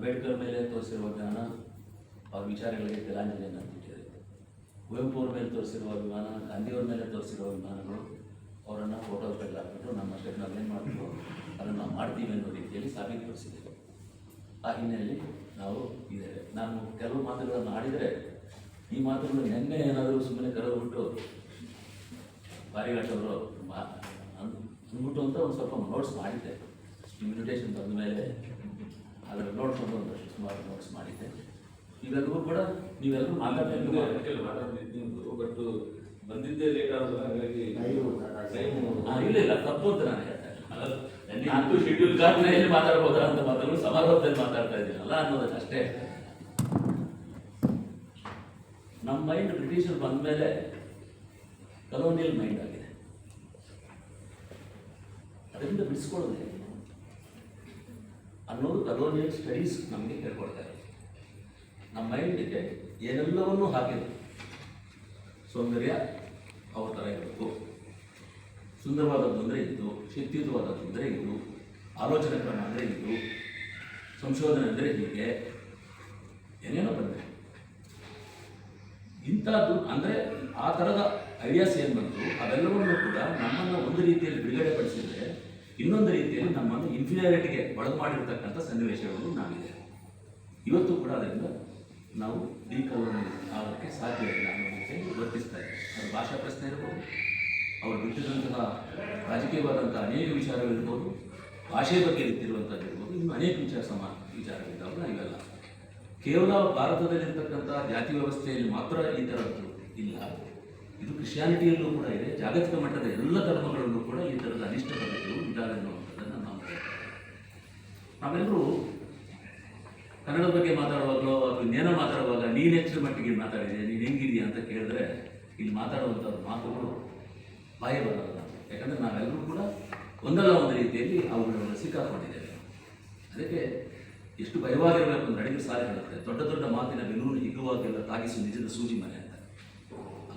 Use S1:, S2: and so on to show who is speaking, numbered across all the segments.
S1: ಅಂಬೇಡ್ಕರ್ ಮೇಲೆ ತೋರಿಸಿರುವ ಜ್ಞಾನ, ಅವ್ರ ವಿಚಾರಗಳಿಗೆ ತಿಲಾಂಜಲಿಯನ್ನು ಕೊಟ್ಟಿದೆ ಕುವೆಂಪು ಅವ್ರ ಮೇಲೆ ತೋರಿಸಿರುವ ಅಭಿಮಾನ ಗಾಂಧಿಯವ್ರ ಮೇಲೆ ತೋರಿಸಿರುವ ವಿಮಾನಗಳು ಅವರನ್ನು ಫೋಟೋ ಹಾಕ್ಬಿಟ್ಟು ನಮ್ಮ ಅಷ್ಟಕ್ಕೆ ನಾವು ಏನು ಮಾಡ್ತೀವೋ ಅದನ್ನು ನಾವು ಮಾಡ್ತೀವಿ ಅನ್ನೋ ರೀತಿಯಲ್ಲಿ ಸಾಬೀತುಪಡಿಸಿದ್ದೇವೆ ಆ ಹಿನ್ನೆಲೆಯಲ್ಲಿ ನಾವು ಇದ್ದೇವೆ. ನಾನು ಕೆಲವು ಮಾತುಗಳನ್ನು ಆಡಿದರೆ ಈ ಮಾತುಗಳು ನಿನ್ನೆ ಏನಾದರೂ ಸುಮ್ಮನೆ ಕರೆದುಬಿಟ್ಟು ಮಾ ಅಂದ್ಬಿಟ್ಟು ಅಂತ ಒಂದು ಸ್ವಲ್ಪ ನೋಟ್ಸ್ ಮಾಡಿದ್ದೆ. ಇನ್ವಿಟೇಷನ್ ಬಂದ ಮೇಲೆ ಅದರ ನೋಡ್ಕೊಂಡು ಒಂದಷ್ಟು ಸುಮಾರು ನೋಟ್ಸ್ ಮಾಡಿದ್ದೆ. ಇವೆಲ್ಲವೂ ಕೂಡ ನೀವೆಲ್ಲರೂ
S2: ಬಟ್ ಬಂದಿದ್ದೇ ಲೇಟ್ ಹಾಗಾಗಿ
S1: ಇಲ್ಲ ಇಲ್ಲ ತಪ್ಪು ಅಂತ ನಾನು ಹೇಳ್ತಾ ಇಲ್ಲ. ಅಂತೂ ಶೆಡ್ಯೂಲ್ ಗಾತ್ರೆಯಲ್ಲಿ ಮಾತಾಡ್ಬೋದಾ ಅಂತ ಮಾತಾಡಲು ಸಮಾರೋಹದಲ್ಲಿ ಮಾತಾಡ್ತಾ ಇದ್ದೀನಲ್ಲ ಅನ್ನೋದಕ್ಕೆ ಅಷ್ಟೇ. ನಮ್ಮ ಮೈಂಡ್ ಬ್ರಿಟಿಷರು ಬಂದ ಮೇಲೆ ಕಲೋನಿಯಲ್ ಮೈಂಡ್ ಆಗಿದೆ. ಅದರಿಂದ ಬಿಡಿಸ್ಕೊಳ್ಳೋದು ಅನ್ನೋದು ಕಲೋನಿಯಲ್ ಸ್ಟಡೀಸ್ ನಮಗೆ ಹೇಳ್ಕೊಡ್ತಾರೆ ನಮ್ಮ ಮೈಂಡಿಗೆ ಏನೆಲ್ಲವನ್ನೂ ಹಾಕಿದ್ರು? ಸೌಂದರ್ಯ ಅವ್ರ ಥರ ಇರಬೇಕು. ಸುಂದರವಾದ ತೊಂದರೆ ಇದು ಶಕ್ತಿಯುತವಾದ ತೊಂದರೆ ಇದು ಆಲೋಚನೆ ಕ್ರಮ ಅಂದರೆ ಇದು ಸಂಶೋಧನೆ ಅಂದರೆ ಹೀಗೆ, ಏನೇನೋ ಬಂದರೆ ಇಂಥದ್ದು ಅಂದರೆ ಆ ಥರದ ಐಡಿಯಾಸ್ ಏನು ಬಂತು, ಅದೆಲ್ಲವನ್ನೂ ಕೂಡ ನಮ್ಮನ್ನು ಒಂದು ರೀತಿಯಲ್ಲಿ ಬಿಡುಗಡೆ ಪಡಿಸಿದರೆ ಇನ್ನೊಂದು ರೀತಿಯಲ್ಲಿ ನಮ್ಮನ್ನು ಇನ್ಫೀರಿಯಾರಿಟಿಗೆ ಒಳಗೆ ಮಾಡಿರ್ತಕ್ಕಂಥ ಸನ್ನಿವೇಶಗಳು ನಾವಿದೆ. ಇವತ್ತು ಕೂಡ ಅದರಿಂದ ನಾವು ಡಿಕಲೋನೈಸ್ ಆಗೋಕ್ಕೆ ಸಾಧ್ಯ ಇಲ್ಲ ಅನ್ನೋ ರೀತಿಯಲ್ಲಿ ವರ್ತಿಸ್ತಾ ಇದೆ ಅದು ಭಾಷಾ ಪ್ರಶ್ನೆ ಇರ್ಬೋದು, ಅವರು ಬಿಟ್ಟಿರುವಂತಹ ರಾಜಕೀಯವಾದಂಥ ಅನೇಕ ವಿಚಾರಗಳಿರ್ಬೋದು ಭಾಷೆ ಬಗ್ಗೆ ಇರ್ತಿರುವಂಥದ್ದು ಇರ್ಬೋದು, ಇನ್ನು ಅನೇಕ ವಿಚಾರ ಸಮ ವಿಚಾರಗಳಿದ್ದಾವೆ ಇವೆಲ್ಲ ಕೇವಲ ಭಾರತದಲ್ಲಿರ್ತಕ್ಕಂಥ ಜಾತಿ ವ್ಯವಸ್ಥೆಯಲ್ಲಿ ಮಾತ್ರ ಈ ಥರದ್ದು ಇಲ್ಲ. ಇದು ಕ್ರಿಶ್ಚಿಯಾನಿಟಿಯಲ್ಲೂ ಕೂಡ ಇದೆ, ಜಾಗತಿಕ ಮಟ್ಟದ ಎಲ್ಲ ಧರ್ಮಗಳಲ್ಲೂ ಕೂಡ ಈ ಥರದ ಅನಿಷ್ಟ ಪದ್ಧತಿಗಳು ಇದ್ದಾವೆ ಅನ್ನುವಂಥದ್ದನ್ನು ನಾವು ನಾವೆಲ್ಲರೂ ಕನ್ನಡ ಬಗ್ಗೆ ಮಾತಾಡುವಾಗಲೋ ಅಥವಾ ಇನ್ನೇನೋ ಮಾತಾಡುವಾಗ ನೀನು ಹೆಚ್ಚಿನ ಮಟ್ಟಿಗೆ ಮಾತಾಡಿದೆ ನೀನು ಹೆಂಗಿದೆಯಾ ಅಂತ ಕೇಳಿದ್ರೆ ಇಲ್ಲಿ ಮಾತಾಡುವಂಥ ಮಾತುಗಳು ಬಾಯಿ ಯಾಕಂದರೆ ನಾವೆಲ್ಲರೂ ಕೂಡ ಒಂದಲ್ಲ ಒಂದು ರೀತಿಯಲ್ಲಿ ಅವುಗಳನ್ನು ಸಿಕ್ಕಾಕೊಂಡಿದ್ದೇವೆ. ಅದಕ್ಕೆ ಎಷ್ಟು ಭಯವಾಗಿರಬೇಕು ಅಂತ ಅಡಿಗೆ ಸಾಲ ಹೇಳುತ್ತೆ. ದೊಡ್ಡ ದೊಡ್ಡ ಮಾತಿನ ಬೆನ್ನೂರು ಹಿಗ್ಗುವಾಗೆಲ್ಲ ತಾಗಿಸು ನಿಜದ ಸೂಜಿ ಮನೆ.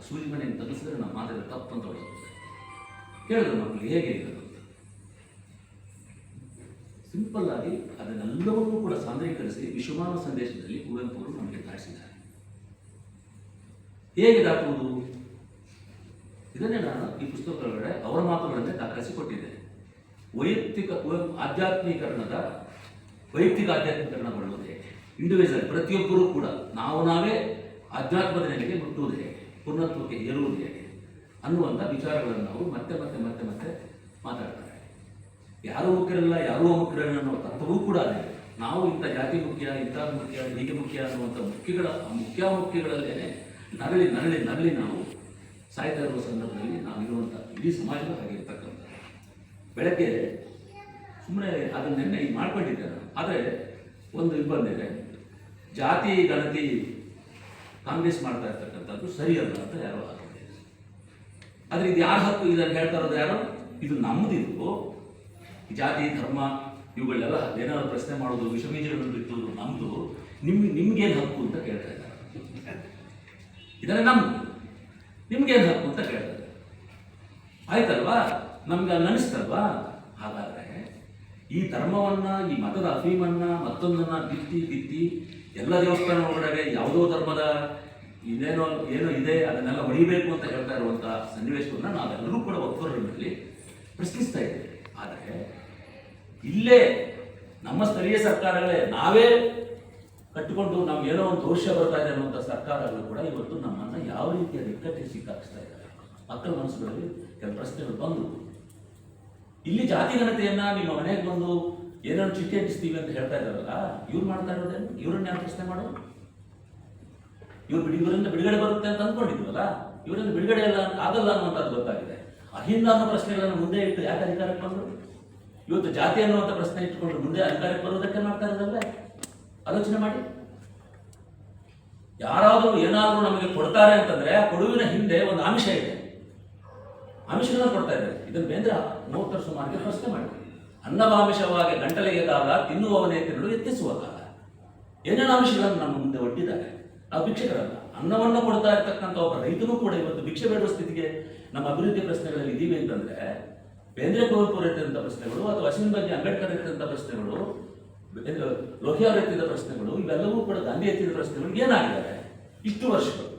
S1: ಸೂಜಿ ತಗ್ಗಿಸಿದ್ರೆ ನಮ್ಮ ಮಾತಿನ ತಪ್ಪು ಅಂತ ಹೊಡೆಯುತ್ತೆ ಕೇಳಿದ್ರು ಮಕ್ಕಳು, ಹೇಗೆ ಇರೋದು ಸಿಂಪಲ್ ಆಗಿ ಅದನ್ನೆಲ್ಲವನ್ನೂ ಕೂಡ ಸಾಂದ್ರೀಕರಿಸಿ ವಿಶ್ವಮಾನ ಸಂದೇಶದಲ್ಲಿ ಕುವೆಂಪು ಅವರು ನಮಗೆ ದಾಟಿಸಿದ್ದಾರೆ ಹೇಗೆ ದಾಟುವುದು? ಇದನ್ನೇ ನಾನು ಈ ಪುಸ್ತಕದೊಳಗಡೆ ಅವರ ಮಾತುಗಳನ್ನೇ ದಾಖಲಿಸಿಕೊಟ್ಟಿದ್ದೆ ವೈಯಕ್ತಿಕ ಆಧ್ಯಾತ್ಮೀಕರಣದ, ವೈಯಕ್ತಿಕ ಆಧ್ಯಾತ್ಮೀಕರಣಗೊಳ್ಳುವುದು ಹೇಗೆ? ಇಂಡಿವಿಜುವಲ್ ಪ್ರತಿಯೊಬ್ಬರೂ ಕೂಡ ನಾವು ನಾವೇ ಆಧ್ಯಾತ್ಮದ ನೆಲೆಗೆ ಮುಟ್ಟುವುದು ಹೇಗೆ? ಪೂರ್ಣತ್ವಕ್ಕೆ ಏರುವುದು ಹೇಗೆ? ಅನ್ನುವಂಥ ವಿಚಾರಗಳನ್ನು ಅವರು ಮತ್ತೆ ಮತ್ತೆ ಮತ್ತೆ ಮತ್ತೆ ಮಾತಾಡ್ತಾರೆ. ಯಾರೂ ಮುಖ್ಯರಲ್ಲ ಯಾರೂ ಮುಖ್ಯರಲ್ಲ ಅನ್ನೋ ತತ್ವವೂ ಕೂಡ ಅದೇ. ನಾವು ಇಂಥ ಜಾತಿ ಮುಖ್ಯ, ಇಂಥ ಮುಖ್ಯ, ಹೀಗೆ ಮುಖ್ಯ ಅನ್ನುವಂಥ ಮುಖ್ಯಗಳ ಮುಖ್ಯ ಮುಖ್ಯಗಳಲ್ಲೇ ನರಳಿ ನರಳಿ ನರಳಿ ನಾವು ಸಾಯ್ತಾ ಇರುವ ಸಂದರ್ಭದಲ್ಲಿ ನಾವಿರುವಂಥ ಇಡೀ ಸಮಾಜದ ಹಾಗಿರ್ತಕ್ಕಂಥ ಬೆಳಗ್ಗೆ ಸುಮ್ಮನೆ ಅದನ್ನ ನೆನ್ನೆ ಈಗ ಮಾಡ್ಕೊಂಡಿದ್ದೆ ನಾನು ಆದರೆ ಒಂದು ಇದು ಬಂದಿದೆ. ಜಾತಿ, ಗಣತಿ ಕಾಂಗ್ರೆಸ್ ಮಾಡ್ತಾ ಇರ್ತಕ್ಕಂಥದ್ದು ಸರಿಯಲ್ಲ ಅಂತ ಯಾರೋ ಹಾಕಿದೆ ಆದರೆ ಇದು ಯಾರ ಹಕ್ಕು? ಇದನ್ನು ಹೇಳ್ತಾ ಇರೋದು ಯಾರು? ಇದು ನಮ್ಮದಿದು ಜಾತಿ, ಧರ್ಮ, ಇವುಗಳೆಲ್ಲ ಏನಾದ್ರು ಪ್ರಶ್ನೆ ಮಾಡೋದು ವಿಷಬೀಜಗಳನ್ನು ಬಿತ್ತೋದು ನಮ್ಮದು ನಿಮ್ಗೆ ನಿಮ್ಗೇನು ಹಕ್ಕು ಅಂತ ಕೇಳ್ತಾ ಇದ್ದಾರೆ. ಇದನ್ನ ನಮ್ದು. ನಿಮ್ಗೇನು ಹಕ್ಕು ಅಂತ ಕೇಳ್ತಾರೆ ಆಯ್ತಲ್ವಾ? ನಮ್ಗೆ ಅಲ್ಲಿ ಅನಿಸ್ತಲ್ವಾ? ಹಾಗಾದರೆ ಈ ಧರ್ಮವನ್ನ, ಈ ಮತದ ಅಫೀಮನ್ನು ಮತ್ತೊಂದನ್ನ ಬಿತ್ತಿ ಬಿತ್ತಿ ಎಲ್ಲ ದೇವಸ್ಥಾನ ಒಳಗಡೆ ಯಾವುದೋ ಧರ್ಮದ ಇದೇನೋ ಏನೋ ಇದೆ, ಅದನ್ನೆಲ್ಲ ಹೊಡಿಬೇಕು ಅಂತ ಹೇಳ್ತಾ ಇರುವಂಥ ಸನ್ನಿವೇಶವನ್ನು ನಾವೆಲ್ಲರೂ ಕೂಡ ಒತ್ತುವರಿನಲ್ಲಿ ಪ್ರಶ್ನಿಸ್ತಾ ಇದ್ದೇವೆ. ಆದರೆ ಇಲ್ಲೇ ನಮ್ಮ ಸ್ಥಳೀಯ ಸರ್ಕಾರಗಳೇ ನಾವೇ ಕಟ್ಟಿಕೊಂಡು ನಮ್ಗೆ ಏನೋ ಒಂದು ದೋಷ ಬರ್ತಾ ಇದೆ ಅನ್ನುವಂಥ ಸರ್ಕಾರಗಳು ಕೂಡ ಇವತ್ತು ನಮ್ಮನ್ನು ಯಾವ ರೀತಿಯ ನಿಕ್ಕಟ್ಟಿಗೆ ಸಿಕ್ಕಾಕ್ಸ್ತಾ ಇದ್ದಾರೆ. ಮಕ್ಕಳ ಮನಸ್ಸುಗಳಲ್ಲಿ ಕೆಲವು ಪ್ರಶ್ನೆಗಳು ಬಂದು ಇಲ್ಲಿ ಜಾತಿ ಘನತೆಯನ್ನ ನಿಮ್ಮ ಮನೆಗೆ ಬಂದು ಏನೇನು ಚಿಟ್ಟಿ ಅಂಟಿಸ್ತೀವಿ ಅಂತ ಹೇಳ್ತಾ ಇದ್ದಾರಲ್ಲ, ಇವ್ರು ಮಾಡ್ತಾ ಇರೋದೇನು? ಇವ್ರನ್ನ ಯಾರು ಪ್ರಶ್ನೆ ಮಾಡೋದು? ಇವ್ರು ಬಿಡಿ, ಇವರಿಂದ ಬಿಡುಗಡೆ ಬರುತ್ತೆ ಅಂತ ಅಂದ್ಕೊಂಡಿದ್ವಲ್ಲ ಇವರಿಂದ ಬಿಡುಗಡೆ ಎಲ್ಲ ಆಗಲ್ಲ ಅನ್ನುವಂಥದ್ದು ಗೊತ್ತಾಗಿದೆ. ಅಹಿಂದ ಅನ್ನೋ ಪ್ರಶ್ನೆಗಳನ್ನು ಮುಂದೆ ಇಟ್ಟು ಯಾಕೆ ಅಧಿಕಾರಕ್ಕೆ ಬಂದರು? ಇವತ್ತು ಜಾತಿ ಅನ್ನುವಂಥ ಪ್ರಶ್ನೆ ಇಟ್ಟುಕೊಂಡು ಮುಂದೆ ಅಧಿಕಾರಕ್ಕೆ ಬರೋದಕ್ಕೆ ಮಾಡ್ತಾ ಇರೋದಲ್ಲ ಆಲೋಚನೆ ಮಾಡಿ. ಯಾರಾದರೂ ಏನಾದರೂ ನಮಗೆ ಕೊಡ್ತಾರೆ ಅಂತಂದ್ರೆ ಆ ಕೊಡುವಿನ ಹಿಂದೆ ಒಂದು ಅಂಶ ಇದೆ. ಅಂಶಗಳನ್ನು ಕೊಡ್ತಾ ಇದ್ದಾರೆ. ಇದನ್ನು ಬೇಂದ್ರ ಮೂವತ್ತರ ಸುಮಾರಿಗೆ ಪ್ರಶ್ನೆ ಮಾಡಿ ಅನ್ನವಾಮಿಷವಾಗಿ ಗಂಟಲೆಗೆ ಕಾಲ ತಿನ್ನುವವನೇ ತಿನ್ನಲು ಎತ್ತಿಸುವ ಕಾಲ. ಎಂಜನಾಂಶಗಳನ್ನು ನಮ್ಮ ಮುಂದೆ ಒಡ್ಡಿದ್ದಾರೆ. ನಾವು ಭಿಕ್ಷಕರಲ್ಲ ಅನ್ನವನ್ನು ಕೊಡ್ತಾ ಇರ್ತಕ್ಕಂಥ ಒಬ್ಬ ರೈತನೂ ಕೂಡ ಇವತ್ತು ಭಿಕ್ಷೆ ಬೇಡುವ ಸ್ಥಿತಿಗೆ ನಮ್ಮ ಅಭಿವೃದ್ಧಿ ಪ್ರಶ್ನೆಗಳಲ್ಲಿ ಇದೀವಿ ಅಂತಂದ್ರೆ, ಬೇಂದ್ರೆ ಕುವೆಂಪು ಎತ್ತಿದಂಥ ಪ್ರಶ್ನೆಗಳು ಅಥವಾ ಅಶ್ವಿನ್ ಬಗ್ಗೆ ಅಂಬೇಡ್ಕರ್ ಎತ್ತಿದಂಥ ಪ್ರಶ್ನೆಗಳು ಲೋಹಿಯಾ ಎತ್ತಿದ ಪ್ರಶ್ನೆಗಳು, ಇವೆಲ್ಲವೂ ಕೂಡ ಗಾಂಧಿ ಎತ್ತಿದ ಪ್ರಶ್ನೆಗಳು ಏನಾಗಿದ್ದಾರೆ? ಇಷ್ಟು ವರ್ಷಗಳು.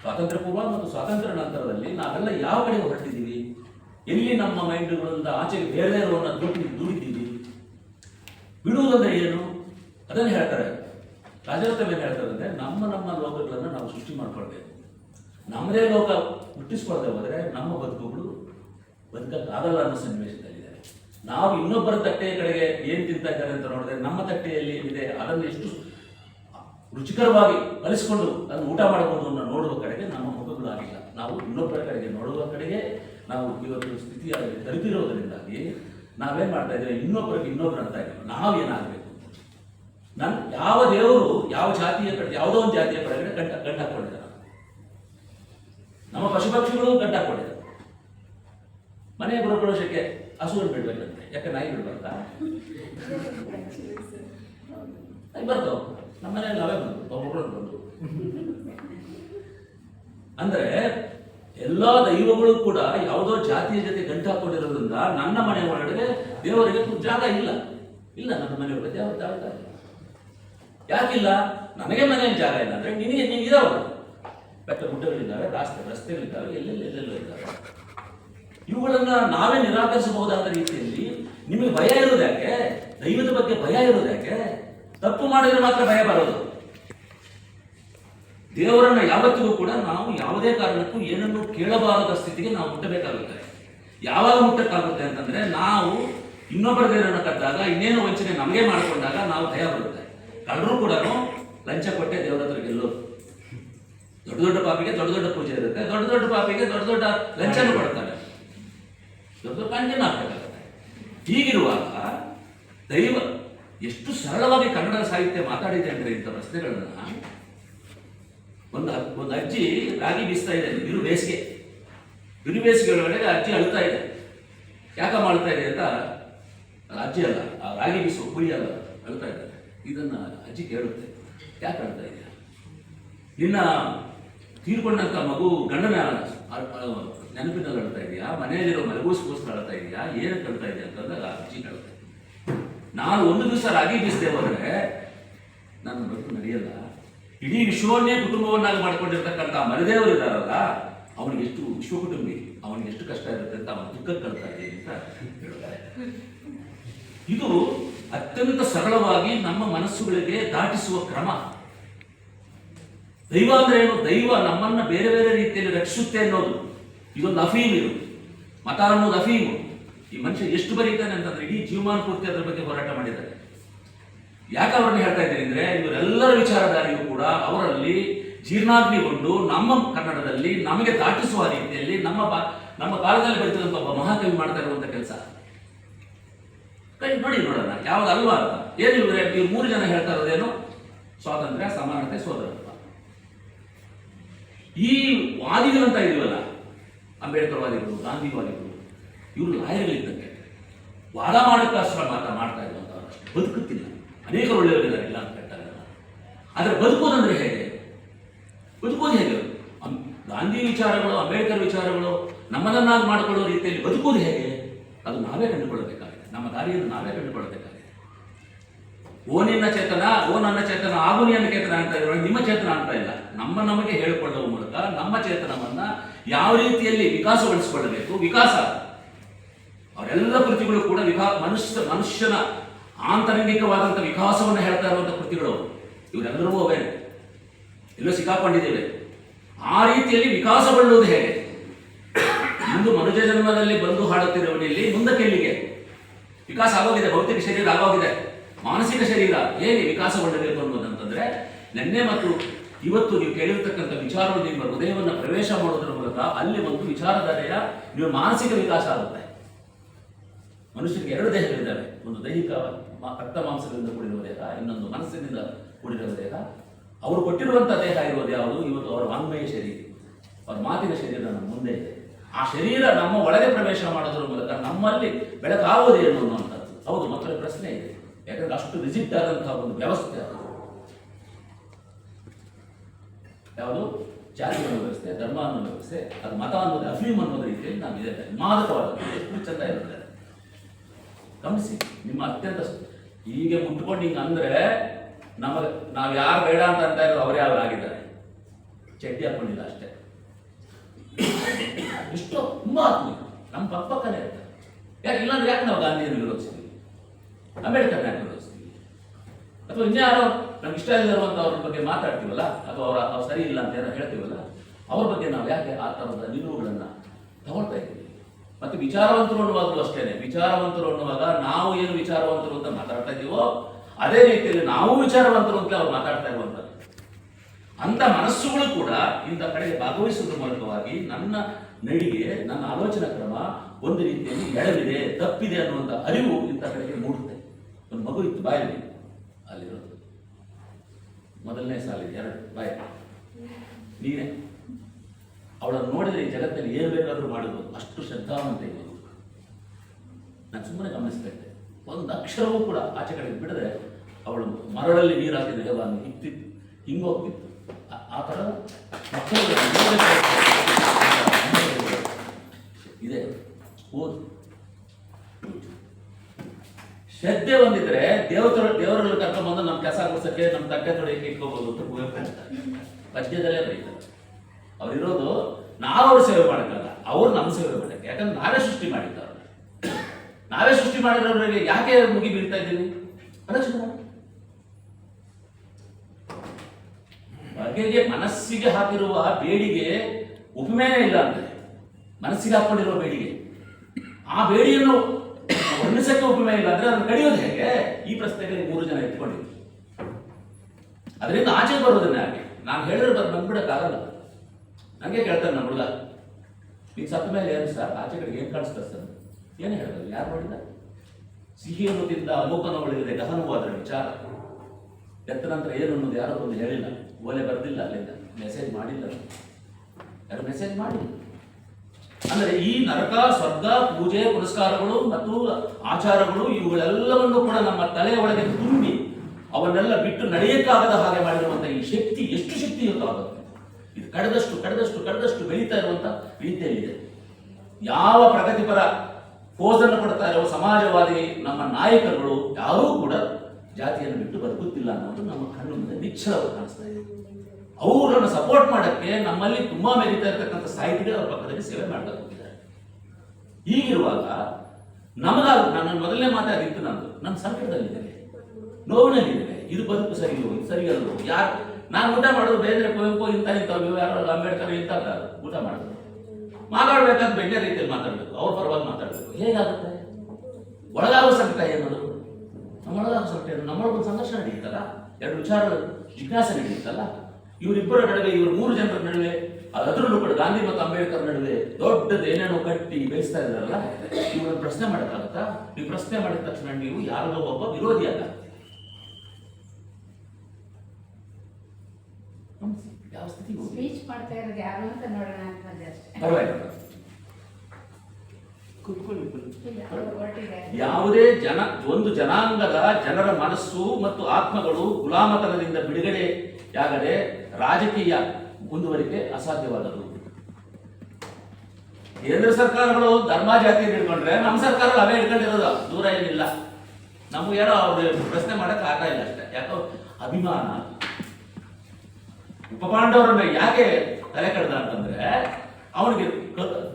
S1: ಸ್ವಾತಂತ್ರ್ಯ ಪೂರ್ವ ಮತ್ತು ಸ್ವಾತಂತ್ರ್ಯ ನಂತರದಲ್ಲಿ ನಾವೆಲ್ಲ ಯಾವ ಕಡೆ ಹೊರಟಿದ್ದೀವಿ? ಎಲ್ಲಿ ನಮ್ಮ ಮೈಂಡ್ಗಳಿಂದ ಆಚೆಗೆ ಬೇರೆ ಇರುವನ್ನ ದುಡ್ಡು ದುಡಿತೀವಿ? ಬಿಡುವುದಂದ್ರೆ ಏನು? ಅದನ್ನು ಹೇಳ್ತಾರೆ. ರಾಜರತ್ನ ಏನು ಹೇಳ್ತಾರೆ ಅಂದರೆ, ನಮ್ಮ ನಮ್ಮ ಲೋಕಗಳನ್ನು ನಾವು ಸೃಷ್ಟಿ ಮಾಡ್ಕೊಳ್ಬೇಕು. ನಮ್ಮದೇ ಲೋಕ ಹುಟ್ಟಿಸ್ಕೊಳ್ತೇವೆ ಹೋದರೆ ನಮ್ಮ ಬದುಕುಗಳು ಬದುಕಕ್ಕಾಗಲ್ಲ ಅನ್ನೋ ಸನ್ನಿವೇಶದಲ್ಲಿದ್ದಾರೆ. ನಾವು ಇನ್ನೊಬ್ಬರ ತಟ್ಟೆಯ ಕಡೆಗೆ ಏನು ತಿಂತಾ ಇದ್ದಾರೆ ಅಂತ ನೋಡಿದ್ರೆ, ನಮ್ಮ ತಟ್ಟೆಯಲ್ಲಿ ಏನಿದೆ, ಅದನ್ನು ಎಷ್ಟು ರುಚಿಕರವಾಗಿ ಕಲಿಸ್ಕೊಂಡು ಅದನ್ನು ಊಟ ಮಾಡಬಹುದು ಅನ್ನೋ ನೋಡುವ ಕಡೆಗೆ ನಮ್ಮ ಮುಖಗಳು ಆಗಿಲ್ಲ. ನಾವು ಇನ್ನೊಬ್ಬರ ಕಡೆಗೆ ನೋಡುವ ಕಡೆಗೆ ನಾವು ಇವತ್ತು ಸ್ಥಿತಿಯ ತಲುಪಿರೋದರಿಂದಾಗಿ ನಾವೇನ್ ಮಾಡ್ತಾ ಇದ್ದೇವೆ? ಇನ್ನೊಬ್ಬರಿಗೆ ಇನ್ನೊಬ್ಬರು ಅಂತ ನಾವ್ ನಾವೇನಾಗಬೇಕು ನನ್ ಯಾವ ದೇವರು ಯಾವ ಜಾತಿಯ ಕಡೆ, ಯಾವುದೋ ಒಂದು ಜಾತಿಯ ಕಡೆಗೆ ಗಂಟ ಗಂಟ ಹಾಕೊಂಡಿದ್ದಾರೆ ನಮ್ಮ ಪಶು ಪಕ್ಷಿಗಳು ಗಂಟ ಹಾಕೊಂಡಿದ್ದಾರೆ ಮನೆ ಗೃಹಪ್ರವೇಶಕ್ಕೆ ಹಸುವನ್ನು ಬಿಡ್ಬೇಕಂತೆ. ಯಾಕೆ ನಾಯಿ ಬಿಡ್ಬಾರ್ದಾ? ಬರ್ತಾವ ನಮ್ಮ ಮನೆಯಲ್ಲಿ ನಾವೇ ಬಂದು ಒಬ್ಬೊಬ್ಬರು ಬಂದು. ಅಂದ್ರೆ ದೈವಗಳು ಕೂಡ ಯಾವುದೋ ಜಾತಿಯ ಜೊತೆ ಗಂಟು ಹಾಕೊಂಡಿರೋದ್ರಿಂದ ನನ್ನ ಮನೆ ಒಳಗಡೆ ದೇವರಿಗೆ ಜಾಗ ಇಲ್ಲ. ಇಲ್ಲ, ನನ್ನ ಮನೆ ಒಳಗಡೆ ದೇವರ ಜಾಗ ಯಾಕಿಲ್ಲ? ನನಗೆ ಮನೆಯಲ್ಲಿ ಜಾಗ ಇಲ್ಲ ಅಂದ್ರೆ ನಿನಗೆ ನೀನು ಇದಾವಲ್ಲ ಬೆಟ್ಟ ಗುಡ್ಡಗಳಿದ್ದಾವೆ, ರಾಸ್ತೆ, ರಸ್ತೆಗಳಿದ್ದಾವೆ, ಎಲ್ಲೆಲ್ಲಿ, ಎಲ್ಲೆಲ್ಲೋ ಇದ್ದಾವೆ. ಇವುಗಳನ್ನ ನಾವೇ ನಿರಾಕರಿಸಬಹುದಾದ ರೀತಿಯಲ್ಲಿ ನಿಮಗೆ ಭಯ ಇರೋದು ಯಾಕೆ ದೈವದ ಬಗ್ಗೆ ಭಯ ಇರೋದು ಯಾಕೆ ತಪ್ಪು ಮಾಡಿದ್ರೆ ಮಾತ್ರ ಭಯ ಬರೋದು. ದೇವರನ್ನ ಯಾವತ್ತಿಗೂ ಕೂಡ ನಾವು ಯಾವುದೇ ಕಾರಣಕ್ಕೂ ಏನನ್ನು ಕೇಳಬಾರದ ಸ್ಥಿತಿಗೆ ನಾವು ಮುಟ್ಟಬೇಕಾಗುತ್ತೆ. ಯಾವಾಗ ಮುಟ್ಟಕ್ಕಾಗುತ್ತೆ ಅಂತಂದ್ರೆ ನಾವು ಇನ್ನೊಬ್ಬರ ದೇವರನ್ನ ಕದ್ದಾಗ ಇನ್ನೇನು ವಂಚನೆ ನಮಗೆ ಮಾಡಿಕೊಂಡಾಗ ನಾವು ಭಯ ಬರುತ್ತೆ. ಕಳ್ಳರು ಕೂಡ ಲಂಚ ಕೊಟ್ಟೆ ದೇವರ ಹತ್ರ ಗೆಲ್ಲೋದು. ದೊಡ್ಡ ದೊಡ್ಡ ಪಾಪಿಗೆ ದೊಡ್ಡ ದೊಡ್ಡ ಪೂಜೆ ಇರುತ್ತೆ, ದೊಡ್ಡ ದೊಡ್ಡ ಪಾಪಿಗೆ ದೊಡ್ಡ ದೊಡ್ಡ ಲಂಚನ ಕೊಡ್ತಾರೆ. ದೊಡ್ಡ ದೊಡ್ಡ ಹಾಕಬೇಕಾಗುತ್ತೆ. ಹೀಗಿರುವಾಗ ದೈವ ಎಷ್ಟು ಸರಳವಾಗಿ ಕನ್ನಡ ಸಾಹಿತ್ಯ ಮಾತಾಡಿದೆ ಅಂದರೆ ಇಂಥ ಪ್ರಶ್ನೆಗಳನ್ನ ಒಂದು ಒಂದು ಅಜ್ಜಿ ರಾಗಿ ಬೀಸ್ತಾ ಇದೆ, ಬಿರು ಬೇಸಿಗೆ. ಬಿರು ಬೇಸಿಗೆ ಒಳಗಡೆ ಅಜ್ಜಿ ಅಳ್ತಾ ಇದೆ. ಯಾಕ ಮಾಡ್ತಾ ಇದೆ ಅಂತ ಅಜ್ಜಿ ಅಲ್ಲ, ಆ ರಾಗಿ ಬೀಸುವ ಹುಳಿ ಅಲ್ಲ ಅಳ್ತಾ ಇದ್ದಾರೆ ಇದನ್ನ ಅಜ್ಜಿ ಕೇಳುತ್ತೆ. ಯಾಕೆ ಅಳ್ತಾ ಇದೆಯಾ ನಿನ್ನ ತೀರ್ಕೊಂಡಂತ ಮಗು ಗಂಡನ ನೆನಪಿನಲ್ಲಿ ಅಳ್ತಾ ಇದೆಯಾ? ಮನೆಯಲ್ಲಿರೋ ಮಲಗೋಸ್ಕೋಸ್ಕರ ಅಳ್ತಾ ಇದೆಯಾ? ಏನಕ್ಕೆ ಅಳ್ತಾ ಇದೆಯಾ ಅಂತಂದಾಗ ಅಜ್ಜಿ ಕೇಳುತ್ತೆ. ನಾನು ಒಂದು ದಿವಸ ರಾಗಿ ಬೀಸದೆ ಹೋದ್ರೆ, ನನ್ನ ಬದುಕು ನಡೆಯಲ್ಲ. ಇಡೀ ವಿಶ್ವವನ್ನೇ ಕುಟುಂಬವನ್ನಾಗಿ ಮಾಡಿಕೊಂಡಿರ್ತಕ್ಕಂಥ ಮನೆದೇವರು ಇದ್ದಾರಲ್ಲ, ಅವನಿಗೆ ಎಷ್ಟು ವಿಶ್ವ ಕುಟುಂಬಿ ಅವನಿಗೆ ಎಷ್ಟು ಕಷ್ಟ ಇರುತ್ತೆ ಅಂತ ಅವನ ದುಃಖ ಕಳ್ತಾ ಇದೆ ಅಂತ ಹೇಳ್ತಾರೆ ಇದು ಅತ್ಯಂತ ಸರಳವಾಗಿ ನಮ್ಮ ಮನಸ್ಸುಗಳಿಗೆ ದಾಟಿಸುವ ಕ್ರಮ. ದೈವ ಅಂದ್ರೆ ಏನು? ದೈವ ನಮ್ಮನ್ನ ಬೇರೆ ಬೇರೆ ರೀತಿಯಲ್ಲಿ ರಕ್ಷಿಸುತ್ತೆ ಅನ್ನೋದು. ಇದೊಂದು ಅಫೀಮ್ ಇದು. ಮತ ಅನ್ನೋದು ಅಫೀಮು. ಈ ಮನುಷ್ಯ ಎಷ್ಟು ಬರೀತಾನೆ ಅಂತಂದ್ರೆ ಇಡೀ ಜೀವಮಾನ ಪೂರ್ತಿ ಅದರ ಬಗ್ಗೆ ಹೋರಾಟ ಮಾಡಿದ್ದಾರೆ ಯಾಕೆ ಅವರನ್ನು ಹೇಳ್ತಾ ಇದ್ದೀನಿ ಅಂದ್ರೆ ಇವರೆಲ್ಲರ ವಿಚಾರಧಾರಿಯೂ ಕೂಡ ಅವರಲ್ಲಿ ಜೀರ್ಣಾಗ್ನಿಗೊಂಡು ನಮ್ಮ ಕನ್ನಡದಲ್ಲಿ ನಮಗೆ ದಾಟಿಸುವ ರೀತಿಯಲ್ಲಿ ನಮ್ಮ ಬಾ- ನಮ್ಮ ಕಾಲದಲ್ಲಿ ಬರೀತಕ್ಕಂಥ ಒಬ್ಬ ಮಹಾಕವಿ ಮಾಡ್ತಾ ಇರುವಂಥ ಕೆಲಸ. ಕೈ ನೋಡಿ ನೋಡೋಣ ಯಾವ್ದು ಅಲ್ವಾ ಅಂತ. ಏನು ಇವ್ರೆ, ಇವ್ರು ಮೂರು ಜನ ಹೇಳ್ತಾ ಇರೋದೇನು? ಸ್ವಾತಂತ್ರ್ಯ, ಸಮಾನತೆ ಸೋದರತ್ವ ಈ ವಾದಿಗಳಂತ ಇದೀವಲ್ಲ ಅಂಬೇಡ್ಕರ್ ವಾದಿಗಳು ಗಾಂಧಿವಾದಿಗಳು ಇವರು ಲಾಯರ್ಗಳಿದ್ದಂಗೆ. ವಾದ ಮಾಡೋಕ್ಕಷ್ಟರ ಮಾತ್ರ ಮಾಡ್ತಾ ಇರುವಂಥವ್ರು ಬದುಕುತ್ತಿಲ್ಲ. ಅನೇಕರು ಒಳ್ಳೆಯವರಿದ್ದಾರೆ ಇಲ್ಲ ಅಂತ ಹೇಳ್ತಾರೆ ಆದರೆ ಬದುಕೋದಂದ್ರೆ ಹೇಗೆ? ಬದುಕೋದು ಹೇಗೆ? ಗಾಂಧಿ ವಿಚಾರಗಳು, ಅಂಬೇಡ್ಕರ್ ವಿಚಾರಗಳು, ನಮ್ಮದನ್ನಾಗಿ ಮಾಡಿಕೊಳ್ಳುವ ರೀತಿಯಲ್ಲಿ ಬದುಕೋದು ಹೇಗೆ? ಅದು ನಾವೇ ಕಂಡುಕೊಳ್ಳಬೇಕಾಗಿದೆ. ನಮ್ಮ ದಾರಿಯನ್ನು ನಾವೇ ಕಂಡುಕೊಳ್ಳಬೇಕಾಗಿದೆ. ಓ ನಿನ್ನ ಚೇತನ, ಓ ನನ್ನ ಚೇತನ, ಆಗು ನಿನ್ನ ಚೇತನ ಅಂತ ನಿಮ್ಮ ಚೇತನ ಅಂತ ಇಲ್ಲ. ನಮ್ಮ ನಮಗೆ ಹೇಳಿಕೊಳ್ಳುವ ಮೂಲಕ ನಮ್ಮ ಚೇತನವನ್ನ ಯಾವ ರೀತಿಯಲ್ಲಿ ವಿಕಾಸಗೊಳಿಸಿಕೊಳ್ಳಬೇಕು? ವಿಕಾಸ. ಅವರೆಲ್ಲ ಕೃತಿಗಳು ಕೂಡ ವಿಕಾ ಮನುಷ್ಯ ಮನುಷ್ಯನ ಆಂತರಂಗಿಕವಾದಂಥ ವಿಕಾಸವನ್ನು ಹೇಳ್ತಾ ಇರುವಂಥ ಕೃತಿಗಳು. ಇವರೆಲ್ಲರೂ ಅವೇ. ಎಲ್ಲೋ ಸಿಕ್ಕಾಕೊಂಡಿದ್ದೇವೆ. ಆ ರೀತಿಯಲ್ಲಿ ವಿಕಾಸಗೊಳ್ಳುವುದು ಹೇಗೆ? ಇಂದು ಮನುಜ ಜನ್ಮದಲ್ಲಿ ಬಂದು ಹಾಡುತ್ತಿರುವಲ್ಲಿ ಮುಂದಕ್ಕೆ ಇಲ್ಲಿಗೆ ವಿಕಾಸ ಆಗೋಗಿದೆ, ಭೌತಿಕ ಶರೀರ ಆಗೋಗಿದೆ. ಮಾನಸಿಕ ಶರೀರ ಹೇಗೆ ವಿಕಾಸಗೊಳ್ಳಬೇಕು ಅನ್ನೋದಂತಂದ್ರೆ, ನಿನ್ನೆ ಮತ್ತು ಇವತ್ತು ನೀವು ಕೇಳಿರ್ತಕ್ಕಂಥ ವಿಚಾರವು ನಿಮ್ಮ ಹೃದಯವನ್ನು ಪ್ರವೇಶ ಮಾಡೋದ್ರ ಮೂಲಕ ಅಲ್ಲಿ ಒಂದು ವಿಚಾರಧಾರೆಯ ನಿಮ್ಮ ಮಾನಸಿಕ ವಿಕಾಸ ಆಗುತ್ತೆ. ಮನುಷ್ಯರಿಗೆ ಎರಡು ದೇಹಗಳಿದ್ದಾವೆ. ಒಂದು ದೈಹಿಕ ರಕ್ತ ಮಾಂಸಗಳಿಂದ ಕೂಡಿರುವ ದೇಹ, ಇನ್ನೊಂದು ಮನಸ್ಸಿನಿಂದ ಕೂಡಿರುವ ದೇಹ. ಅವರು ಕೊಟ್ಟಿರುವಂಥ ದೇಹ ಇರೋದು ಯಾವುದು? ಇವತ್ತು ಅವರ ವಾಂಗ್ಮಯ ಶರೀರ. ಅವರ ಮಾತಿನ ಶರೀರ ನಮ್ಮ ಮುಂದೆ ಇದೆ. ಆ ಶರೀರ ನಮ್ಮ ಒಳಗೆ ಪ್ರವೇಶ ಮಾಡೋದ್ರ ಮೂಲಕ ನಮ್ಮಲ್ಲಿ ಬೆಳಕಾಗುವುದೇನು ಅನ್ನುವಂಥದ್ದು. ಹೌದು ಮತ್ತೊಂದು ಪ್ರಶ್ನೆ ಇದೆ. ಯಾಕಂದ್ರೆ ಅಷ್ಟು ರಿಜಿಟ್ ಆದಂತಹ ಒಂದು ವ್ಯವಸ್ಥೆ ಅದು. ಯಾವುದು? ಜಾತಿ ಅನ್ನೋ ವ್ಯವಸ್ಥೆ, ಧರ್ಮ ಅನ್ನೋ ವ್ಯವಸ್ಥೆ, ಅದು ಮತ ಅನ್ನೋದು, ಅಫೀಮ್ ಅನ್ನೋದು ರೀತಿಯಲ್ಲಿ ನಾವು ಇದೆ ಮಾದಕವಾದ ಎಷ್ಟು ಚಂದ ಗಮನಿಸಿ, ನಿಮ್ಮ ಅತ್ಯಂತ ಹೀಗೆ ಮುಟ್ಕೊಂಡು ಹಿಂಗೆ ಅಂದರೆ ನಮಗೆ, ನಾವು ಯಾರು ಬೇಡ ಅಂತ ಅಂತ ಇರೋದು ಅವರೇ ಅವ್ರು ಆಗಿದ್ದಾರೆ. ಚಡ್ಡಿ ಹಾಕೊಂಡಿಲ್ಲ ಅಷ್ಟೇ. ಇಷ್ಟು ತುಂಬ ಆತ್ಮೀಯ. ನಮ್ಮ ಪಕ್ಕಪಕ್ಕನೇ ಇರ್ತಾರೆ. ಯಾಕೆ ಇಲ್ಲಾಂದ್ರೆ ಯಾಕೆ ನಾವು ಗಾಂಧಿಯನ್ನು ವಿರೋಧಿಸ್ತೀವಿ? ಅಂಬೇಡ್ಕರ್ ಯಾಕೆ ವಿರೋಧಿಸ್ತೀವಿ? ಅಥವಾ ಇನ್ಯಾರೋ ನಮ್ಗೆ ಇಷ್ಟ ಇಲ್ಲದಿರುವಂಥ ಅವ್ರ ಬಗ್ಗೆ ಮಾತಾಡ್ತೀವಲ್ಲ ಅಥವಾ ಅವರ, ಅವ್ರು ಸರಿ ಇಲ್ಲ ಅಂತ ಏನೋ ಹೇಳ್ತೀವಲ್ಲ, ಅವ್ರ ಬಗ್ಗೆ ನಾವು ಯಾಕೆ ಆ ಥರದ ನಿಲುವುಗಳನ್ನು ತಗೊಳ್ತಾ ಇದ್ದೀವಿ? ಮತ್ತೆ ವಿಚಾರವಂತರು ಅನ್ನುವಾಗಲೂ ಅಷ್ಟೇನೆ. ವಿಚಾರವಂತರು ಅನ್ನುವಾಗ ನಾವು ಏನು ವಿಚಾರವಂತರು ಅಂತ ಮಾತಾಡ್ತಾ ಇದ್ದೀವೋ, ಅದೇ ರೀತಿಯಲ್ಲಿ ನಾವು ವಿಚಾರವಂತರು ಅಂತ ಅವ್ರು ಮಾತಾಡ್ತಾ ಇರುವಂಥದ್ದು. ಅಂತ ಮನಸ್ಸುಗಳು ಕೂಡ ಇಂಥ ಕಡೆಗೆ ಭಾಗವಹಿಸುವುದರ ಮೂಲಕವಾಗಿ ನನ್ನ ನಡಿಗೆ, ನನ್ನ ಆಲೋಚನಾ ಕ್ರಮ ಒಂದು ರೀತಿಯಲ್ಲಿ ಎಳವಿದೆ ತಪ್ಪಿದೆ ಅನ್ನುವಂಥ ಅರಿವು ಇಂಥ ಕಡೆಗೆ ಮೂಡುತ್ತೆ. ಒಂದು ಮಗು ಇತ್ತು ಬಾಯಲ್ಲಿ, ಅಲ್ಲಿರೋದು. ಮೊದಲನೇ ಸಾಲಿಗೆ, ಎರಡು ಬಾಯಿ ನೀನೇ. ಅವಳನ್ನು ನೋಡಿದರೆ ಈ ಜಗತ್ತಲ್ಲಿ ಏನು ಬೇಕಾದರೂ ಮಾಡಬಹುದು ಅಷ್ಟು ಶ್ರದ್ಧಾವಂತೆ ನಾನು ಸುಮ್ಮನೆ ಗಮನಿಸ್ತಾ ಇದ್ದೆ. ಒಂದು ಅಕ್ಷರವೂ ಕೂಡ ಆಚೆ ಕಡೆಗೆ ಬಿಡದೆ ಅವಳು ಮರಳಲ್ಲಿ ನೀರು ಹಾಕಿದ ದೇವರನ್ನು ಹಿತ್ತಿತ್ತು ಹಿಂಗೋಗ್ತಿತ್ತು ಆ- ಥರ ಇದೆ. ಓದು. ಶ್ರದ್ಧೆ ಬಂದಿದ್ರೆ ದೇವತರ ದೇವರಲ್ಲಿ ಕರ್ಕೊಂಡ್ಬಂದು ನಮ್ಮ ಕೆಲಸ ಕೊಡ್ಸಕ್ಕೆ ನಮ್ಮ ತಟ್ಟೆ ತೊಡೆಯಕ್ಕೆ ಇಟ್ಕೋಬಹುದು ಅಂತ ಪದ್ಯದಲ್ಲೇ ಬರೀತಾರೆ. ಅವರಿರೋದು ನಾವು ಅವ್ರ ಸೇವೆ ಮಾಡೋಕ್ಕಲ್ಲ ಅವ್ರು ನಮ್ಮ ಸೇವೆ ಮಾಡಕ್ಕೆ ಯಾಕಂದ್ರೆ ನಾವೇ ಸೃಷ್ಟಿ ಮಾಡಿದ್ದವ್ರು. ನಾವೇ ಸೃಷ್ಟಿ ಮಾಡಿರೋರಿಗೆ ಯಾಕೆ ಮುಗಿ ಬೀಳ್ತಾ ಇದ್ದೀವಿ ಬಗೆಗೆ ಮನಸ್ಸಿಗೆ ಹಾಕಿರುವ ಬೇಡಿಗೆ ಉಪಮೇನೇ ಇಲ್ಲ ಅಂದರೆ, ಮನಸ್ಸಿಗೆ ಹಾಕೊಂಡಿರುವ ಬೇಡಿಗೆ ಆ ಬೇಡಿಯನ್ನು ವರ್ಣಿಸಕ್ಕೆ ಉಪಮೆ ಇಲ್ಲ ಅಂದ್ರೆ ಅದನ್ನು ಕಡಿಯೋದು ಹೇಗೆ? ಈ ಪ್ರಶ್ನೆಗೆ ಮೂರು ಜನ ಇಟ್ಕೊಂಡಿದ್ವಿ ಅದರಿಂದ ಆಚೆ ಬರೋದನ್ನ ಹಾಗೆ. ನಾನು ಹೇಳಿದ್ರೆ ಬಂದ್ಬಿಡಕ್ಕಾಗಲ್ಲ ನನಗೆ ಕೇಳ್ತಾರೆ ನಮ್ಮ ಹುಡುಗ. ಈಗ ಸತ್ತ ಮೇಲೆ ಏನು ಸರ್? ಆಚೆ ಕಡೆಗೆ ಏನು ಕಾಣಿಸ್ತಾರೆ ಸರ್? ಏನು ಹೇಳಿದ್ರು ಯಾರು ಮಾಡಿದ? ಸಿಹಿ ತಿಂದ ಮೂಕನ ಒಳಗಿದೆ ಗಹನವೂ ಅದರ ವಿಚಾರ. ಎತ್ತ ನಂತರ ಏನು ಅನ್ನೋದು ಯಾರೋ ಒಂದು ಹೇಳಿಲ್ಲ. ಓಲೆ ಬರ್ತಿಲ್ಲ ಅಲ್ಲಿಂದ. ಮೆಸೇಜ್ ಮಾಡಿಲ್ಲ. ಯಾರು ಮೆಸೇಜ್ ಮಾಡಿ ಅಂದರೆ ಈ ನರಕ, ಸ್ವರ್ಗ, ಪೂಜೆ, ಪುರಸ್ಕಾರಗಳು ಮತ್ತು ಆಚಾರಗಳು ಇವುಗಳೆಲ್ಲವನ್ನು ಕೂಡ ನಮ್ಮ ತಲೆಯ ಒಳಗೆ ತುಂಬಿ ಅವನ್ನೆಲ್ಲ ಬಿಟ್ಟು ನಡೆಯಕ್ಕಾಗದ ಹಾಗೆ ಮಾಡಿರುವಂತಹ ಈ ಶಕ್ತಿ ಎಷ್ಟು ಶಕ್ತಿಯುತವಾಗುತ್ತೆ ಇದು ಕಡದಷ್ಟು ಕಡದಷ್ಟು ಕಡದಷ್ಟು ಬೆಳೀತಾ ಇರುವಂತ ರೀತಿಯಲ್ಲಿದೆ. ಯಾವ ಪ್ರಗತಿಪರ ಫೋಸನ್ನು ಕೊಡ್ತಾ ಇರೋ ಸಮಾಜವಾದಿ, ನಮ್ಮ ನಾಯಕರುಗಳು ಯಾರೂ ಕೂಡ ಜಾತಿಯನ್ನು ಬಿಟ್ಟು ಬದುಕುತ್ತಿಲ್ಲ ಅನ್ನೋದು ನಮ್ಮ ಕಣ್ಣು ಮುಂದೆ ನಿಚ್ಚಳವಾಗಿ ಕಾಣಿಸ್ತಾ ಇದೆ. ಅವರನ್ನು ಸಪೋರ್ಟ್ ಮಾಡಕ್ಕೆ ನಮ್ಮಲ್ಲಿ ತುಂಬಾ ಮೆರಿತಾ ಇರತಕ್ಕಂಥ ಸಾಹಿತಿಗಳು ಅವರ ಪಕ್ಕದಲ್ಲಿ ಸೇವೆ ಮಾಡ್ತಾ ಹೋಗಿದ್ದಾರೆ ಹೀಗಿರುವಾಗ ನಮಗಾಗ, ನನ್ನ ಮೊದಲನೇ ಮಾತಾಡಿತ್ತು ನಂದು. ನನ್ನ ಸಂಕಟದಲ್ಲಿದ್ದೇನೆ. ನೋವಿನಲ್ಲಿದ್ದೇನೆ. ಇದು ಬದುಕು ಸರಿಯೋ, ಇದು ಸರಿಯಲ್ಲೋ ಯಾರು? ನಾನು ಊಟ ಮಾಡೋದು ಬೇಂದ್ರೆ ಕುವೆಂಪು ಇಂಥ ಇಂಥವ್ರು ಯಾರು ಅಂಬೇಡ್ಕರ್ ಇಂಥ ಊಟ ಮಾಡೋದು? ಮಾತಾಡ್ಬೇಕಾದ್ರೆ ಬೇರೆ ರೀತಿಯಲ್ಲಿ ಮಾತಾಡಬೇಕು ಅವ್ರ ಪರವಾಗಿ ಮಾತಾಡಬೇಕು. ಹೇಗಾಗುತ್ತೆ? ಒಳಗಾಗೋ ಸಂಕಟ ಏನದು ನಮ್ಮೊಳಗಾಗೋ ಸಂಕಟ ಏನು? ನಮ್ಮೊಳಗೊಂದು ಸಂಘರ್ಷ ನಡೆಯುತ್ತಲ್ಲ? ಎರಡು ವಿಚಾರ ಜಿಜ್ಞಾಸೆ ನಡೆಯುತ್ತಲ್ಲ? ಇವರಿಬ್ಬರ ನಡುವೆ ಇವರು ಮೂರು ಜನರ ನಡುವೆ ಅದರಲ್ಲೂ ಕೂಡ ಗಾಂಧಿ ಮತ್ತು ಅಂಬೇಡ್ಕರ್ ನಡುವೆ ದೊಡ್ಡದು ಏನೇನೋ ಕಟ್ಟಿ ಬೇಯಿಸ್ತಾ ಇದ್ದಾರಲ್ಲ ಇವರನ್ನು ಪ್ರಶ್ನೆ ಮಾಡೋಕ್ಕಾಗತ್ತಾ? ನೀವು ಪ್ರಶ್ನೆ ಮಾಡಿದ ತಕ್ಷಣ ನೀವು ಯಾರಿಗೋ ಒಬ್ಬ ವಿರೋಧಿ ಅಲ್ಲ. ಯಾವ ಸ್ಥಿತಿಗೆ ಹೋಗಿ
S3: ಸ್ಪೀಚ್ ಮಾಡ್ತಾ ಇರೋದು ಯಾರು ಅಂತ ನೋಡೋಣ ಅಂತ ಬಂದೆ ಅಷ್ಟೇ.
S1: ಪರವಾಗಿಲ್ಲ.
S3: ಹೊರಟಿದ್ದಾರೆ
S1: ಯಾವುದೇ ಜನ ಒಂದು ಜನಾಂಗದ ಜನರ ಮನಸ್ಸು ಮತ್ತು ಆತ್ಮಗಳು ಗುಲಾಮತನದಿಂದ ಬಿಡುಗಡೆಯಾಗದೆ ರಾಜಕೀಯ ಮುಂದುವರಿಕೆ ಅಸಾಧ್ಯವಾದದ್ದು. ಕೇಂದ್ರ ಸರ್ಕಾರಗಳು ಧರ್ಮ ಜಾತಿ ಹಿಡ್ಕೊಂಡ್ರೆ ನಮ್ಮ ಸರ್ಕಾರ ಅವೇ ಹಿಡ್ಕೊಂಡಿರೋದು. ದೂರ ಏನಿಲ್ಲ. ನಮ್ಗೆ ಏನೋ ಅವ್ರು ಪ್ರಶ್ನೆ ಮಾಡಕ್ ಆಗ್ತಾ ಇಲ್ಲ ಅಷ್ಟೇ. ಯಾಕೋ ಅಭಿಮಾನ. ಉಪಪಾಂಡವರನ್ನ ಯಾಕೆ ತಲೆ ಕಡ್ದ ಅಂತಂದ್ರೆ ಅವನಿಗೆ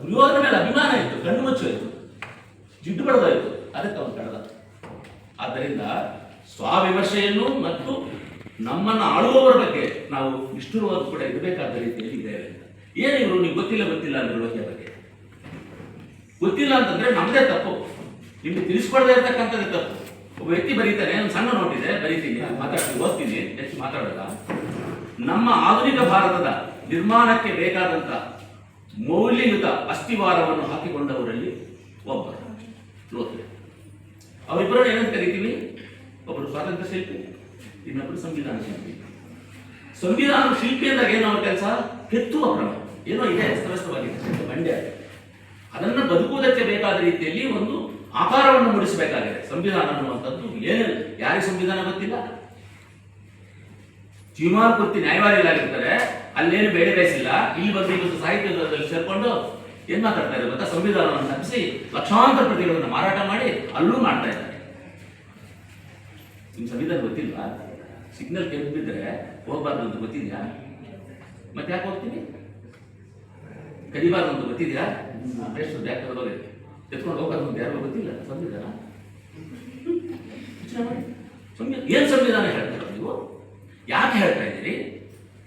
S1: ದುರ್ಯೋಧನ ಮೇಲೆ ಅಭಿಮಾನ ಇತ್ತು, ಕಣ್ಣು ಮುಚ್ಚು ಇತ್ತು, ಜಿಡ್ಡು ಬಡದಾಯಿತು ಅದಕ್ಕೆ ಅವನು ಕಳೆದ ಆದ್ದರಿಂದ ಸ್ವಾವಿಮರ್ಶೆಯನ್ನು ಮತ್ತು ನಮ್ಮನ್ನು ಆಳುವವರ ಬಗ್ಗೆ ನಾವು ನಿಷ್ಠುರವಾಗಿ ಕೂಡ ಇರಬೇಕಾದ ರೀತಿಯಲ್ಲಿ ಇದೆ ಏನು ಇವರು ನೀವು ಗೊತ್ತಿಲ್ಲ ಗೊತ್ತಿಲ್ಲ ಲೋಹಿಯ ಬಗ್ಗೆ? ಗೊತ್ತಿಲ್ಲ ಅಂತಂದ್ರೆ ನಮ್ದೇ ತಪ್ಪು. ನಿಮ್ಗೆ ತಿಳಿಸ್ಕೊಡದೇ ಇರ್ತಕ್ಕಂಥದ್ದೇ ತಪ್ಪು. ಒಬ್ಬ ವ್ಯಕ್ತಿ ಬರೀತಾನೆ, ಒಂದು ಸಣ್ಣ ನೋಟಿದೆ ಬರೀತೀನಿ, ಮಾತಾಡ್ತೀನಿ, ಓದ್ತೀನಿ, ಹೆಚ್ಚು ಮಾತಾಡಲ್ಲ. ನಮ್ಮ ಆಧುನಿಕ ಭಾರತದ ನಿರ್ಮಾಣಕ್ಕೆ ಬೇಕಾದಂತ ಮೌಲ್ಯಯುತ ಅಸ್ಥಿವಾರವನ್ನು ಹಾಕಿಕೊಂಡವರಲ್ಲಿ ಒಬ್ಬರು ಲೋತ್ರೆ. ಅವರಿಬ್ಬರನ್ನು ಏನಂತ ಕರಿತೀವಿ? ಒಬ್ಬರು ಸ್ವಾತಂತ್ರ್ಯ ಶಿಲ್ಪಿ, ಇನ್ನೊಬ್ಬರು ಸಂವಿಧಾನ ಶಿಲ್ಪಿ. ಸಂವಿಧಾನ ಶಿಲ್ಪಿ ಅಂದಾಗ ಏನೋ ಅವ್ರ ಕೆಲಸ? ಕೆತ್ತುವ ಕ್ರಮ. ಏನೋ ಇದೆ ಸ್ಪಷ್ಟವಾಗಿದೆ ಮಂಡ್ಯ ಅದನ್ನು ಬದುಕುವುದಕ್ಕೆ ಬೇಕಾದ ರೀತಿಯಲ್ಲಿ ಒಂದು ಆಕಾರವನ್ನು ಮೂಡಿಸಬೇಕಾಗಿದೆ. ಸಂವಿಧಾನ ಅನ್ನುವಂಥದ್ದು ಏನು ಯಾರಿಗೆ ಸಂವಿಧಾನ ಗೊತ್ತಿಲ್ಲ? ಜೀವಮಾನ ಪೂರ್ತಿ ನ್ಯಾಯವಾದಿಗಳಾಗಿರ್ತಾರೆ ಅಲ್ಲೇನು ಬೇಳೆ ಬಯಸಿಲ್ಲ. ಇಲ್ಲಿ ಬಂದು ಇವತ್ತು ಸಾಹಿತ್ಯದಲ್ಲಿ ಸೇರ್ಕೊಂಡು ಏನ್ ಮಾತಾಡ್ತಾ ಇದ್ದಾರೆ ಗೊತ್ತಾ? ಸಂವಿಧಾನವನ್ನು ತಪ್ಪಿಸಿ ಲಕ್ಷಾಂತರ ಪ್ರತಿಗಳನ್ನು ಮಾರಾಟ ಮಾಡಿ ಅಲ್ಲೂ ಮಾಡ್ತಾ ಇದ್ದಾರೆ. ನಿಮ್ ಸಂವಿಧಾನ ಗೊತ್ತಿಲ್ಲ ಸಿಗ್ನಲ್ ಕೆಂಪು ಬಿದ್ದರೆ ಹೋಗ್ಬಾರ್ದು ಅಂತ ಗೊತ್ತಿದ್ಯಾ? ಮತ್ತೆ ಯಾಕೆ ಹೋಗ್ತೀನಿ? ಕರಿಬಾರ್ದು ಅಂತ ಗೊತ್ತಿದ್ಯಾ? ಎಷ್ಟು ಯಾಕೆ ಹೋಗಿ ಎತ್ಕೊಂಡು ಹೋಗ್ಬಾರ್ದು ಅಂತ ಯಾರಿಗೂ ಗೊತ್ತಿಲ್ಲ. ಸಂವಿಧಾನ? ಮಾಡಿ. ಸಂವಿಧಾನ ಏನ್ ಸಂವಿಧಾನ ಹೇಳ್ತಾರೆ ನೀವು? ಯಾಕೆ ಹೇಳ್ತಾ ಇದ್ದೀರಿ?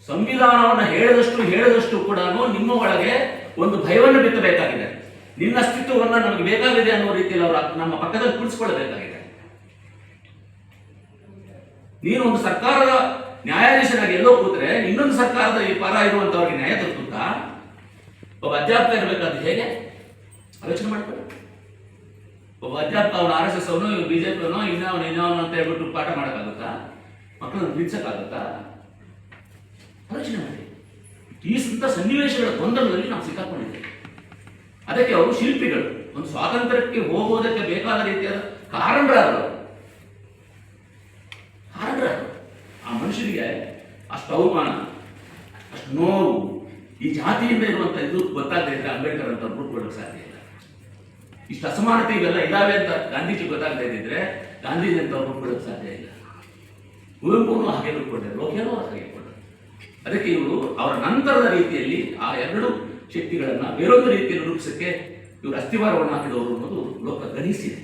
S1: ಸಂವಿಧಾನವನ್ನು ಹೇಳದಷ್ಟು ಹೇಳದಷ್ಟು ಕೂಡ ನಿಮ್ಮ ಒಳಗೆ ಒಂದು ಭಯವನ್ನು ಬಿತ್ತಬೇಕಾಗಿದೆ. ನಿನ್ನ ಅಸ್ತಿತ್ವವನ್ನು ನಮಗೆ ಬೇಕಾಗಿದೆ ಅನ್ನೋ ರೀತಿಯಲ್ಲಿ ಅವರು ನಮ್ಮ ಪಕ್ಕದಲ್ಲಿ ಕುಳಿಸ್ಕೊಳ್ಬೇಕಾಗಿದೆ ನೀನು ಒಂದು ಸರ್ಕಾರದ ನ್ಯಾಯಾಧೀಶನಾಗಿ ಎಲ್ಲೋ ಕೂತ್ರೆ ಇನ್ನೊಂದು ಸರ್ಕಾರದ ಈ ಪರ ಇರುವಂತವ್ರಿಗೆ ನ್ಯಾಯ ದೊರಕುತ್ತಾ ಒಬ್ಬ ಅಧ್ಯಾಪಕ ಇರಬೇಕಾದ್ರೆ ಹೇಗೆ? ಆಲೋಚನೆ ಮಾಡ್ಕೊಳ್ಳಿ. ಒಬ್ಬ ಅಧ್ಯಾಪಕ ಅವನು ಆರ್ ಎಸ್ ಎಸ್ ಅವನು ಬಿಜೆಪಿ ಅವನು ಇನ್ನವನು ಇನ್ನವನು ಅಂತ ಹೇಳ್ಬಿಟ್ಟು ಪಾಠ ಮಾಡೋಕ್ಕಾಗುತ್ತಾ? ಮಕ್ಕಳನ್ನು ಪ್ರೀತಿಸಕ್ಕಾಗುತ್ತಾ ಆಲೋಚನೆ ಮಾಡಿ ಈ ಸುತ್ತ ಸನ್ನಿವೇಶಗಳ ಗೊಂದಲದಲ್ಲಿ ನಾವು ಸಿಕ್ಕಾಕೊಂಡಿದ್ದೇವೆ. ಅದಕ್ಕೆ ಅವರು ಶಿಲ್ಪಿಗಳು, ಒಂದು ಸ್ವಾತಂತ್ರ್ಯಕ್ಕೆ ಹೋಗೋದಕ್ಕೆ ಬೇಕಾದ ರೀತಿಯಾದ ಕಾರಣರಾದರು ಕಾರಣರಾದರು ಆ ಮನುಷ್ಯನಿಗೆ ಅಷ್ಟು ಅವಮಾನ, ಅಷ್ಟು ನೋವು ಈ ಜಾತಿಯಿಂದ ಇರುವಂತ ಇದು ಗೊತ್ತಾಗದೇ ಇದ್ರೆ ಅಂಬೇಡ್ಕರ್ ಅಂತ ರೂಪುಗೊಳ್ಳಕ್ಕೆ ಸಾಧ್ಯ ಇಲ್ಲ. ಇಷ್ಟು ಅಸಮಾನತೆ ಇವೆಲ್ಲ ಇದಾವೆ ಅಂತ ಗಾಂಧೀಜಿ ಗೊತ್ತಾಗದೇ ಇದ್ದಿದ್ರೆ ಗಾಂಧೀಜಿ ಅಂತ ರೂಪುಗೊಳ್ಳಕ್ಕೆ ಸಾಧ್ಯ ಇಲ್ಲ. ಕುವೆಂಪುನು ಹಾಗೆ ಕೊಟ್ಟೆ ಲೋಕೇನೂ ಹಾಗೆ ಕೊಂಡರು ಅದಕ್ಕೆ ಇವರು ಅವರ ನಂತರದ ರೀತಿಯಲ್ಲಿ ಆ ಎರಡು ಶಕ್ತಿಗಳನ್ನು ಬೇರೊಂದು ರೀತಿಯಲ್ಲಿ ರೂಪಿಸಕ್ಕೆ ಇವರು ಅಸ್ಥಿವಾರವನ್ನು ಹಾಕಿದವರು ಅನ್ನೋದು ಲೋಕ ಗ್ರಹಿಸಿದೆ.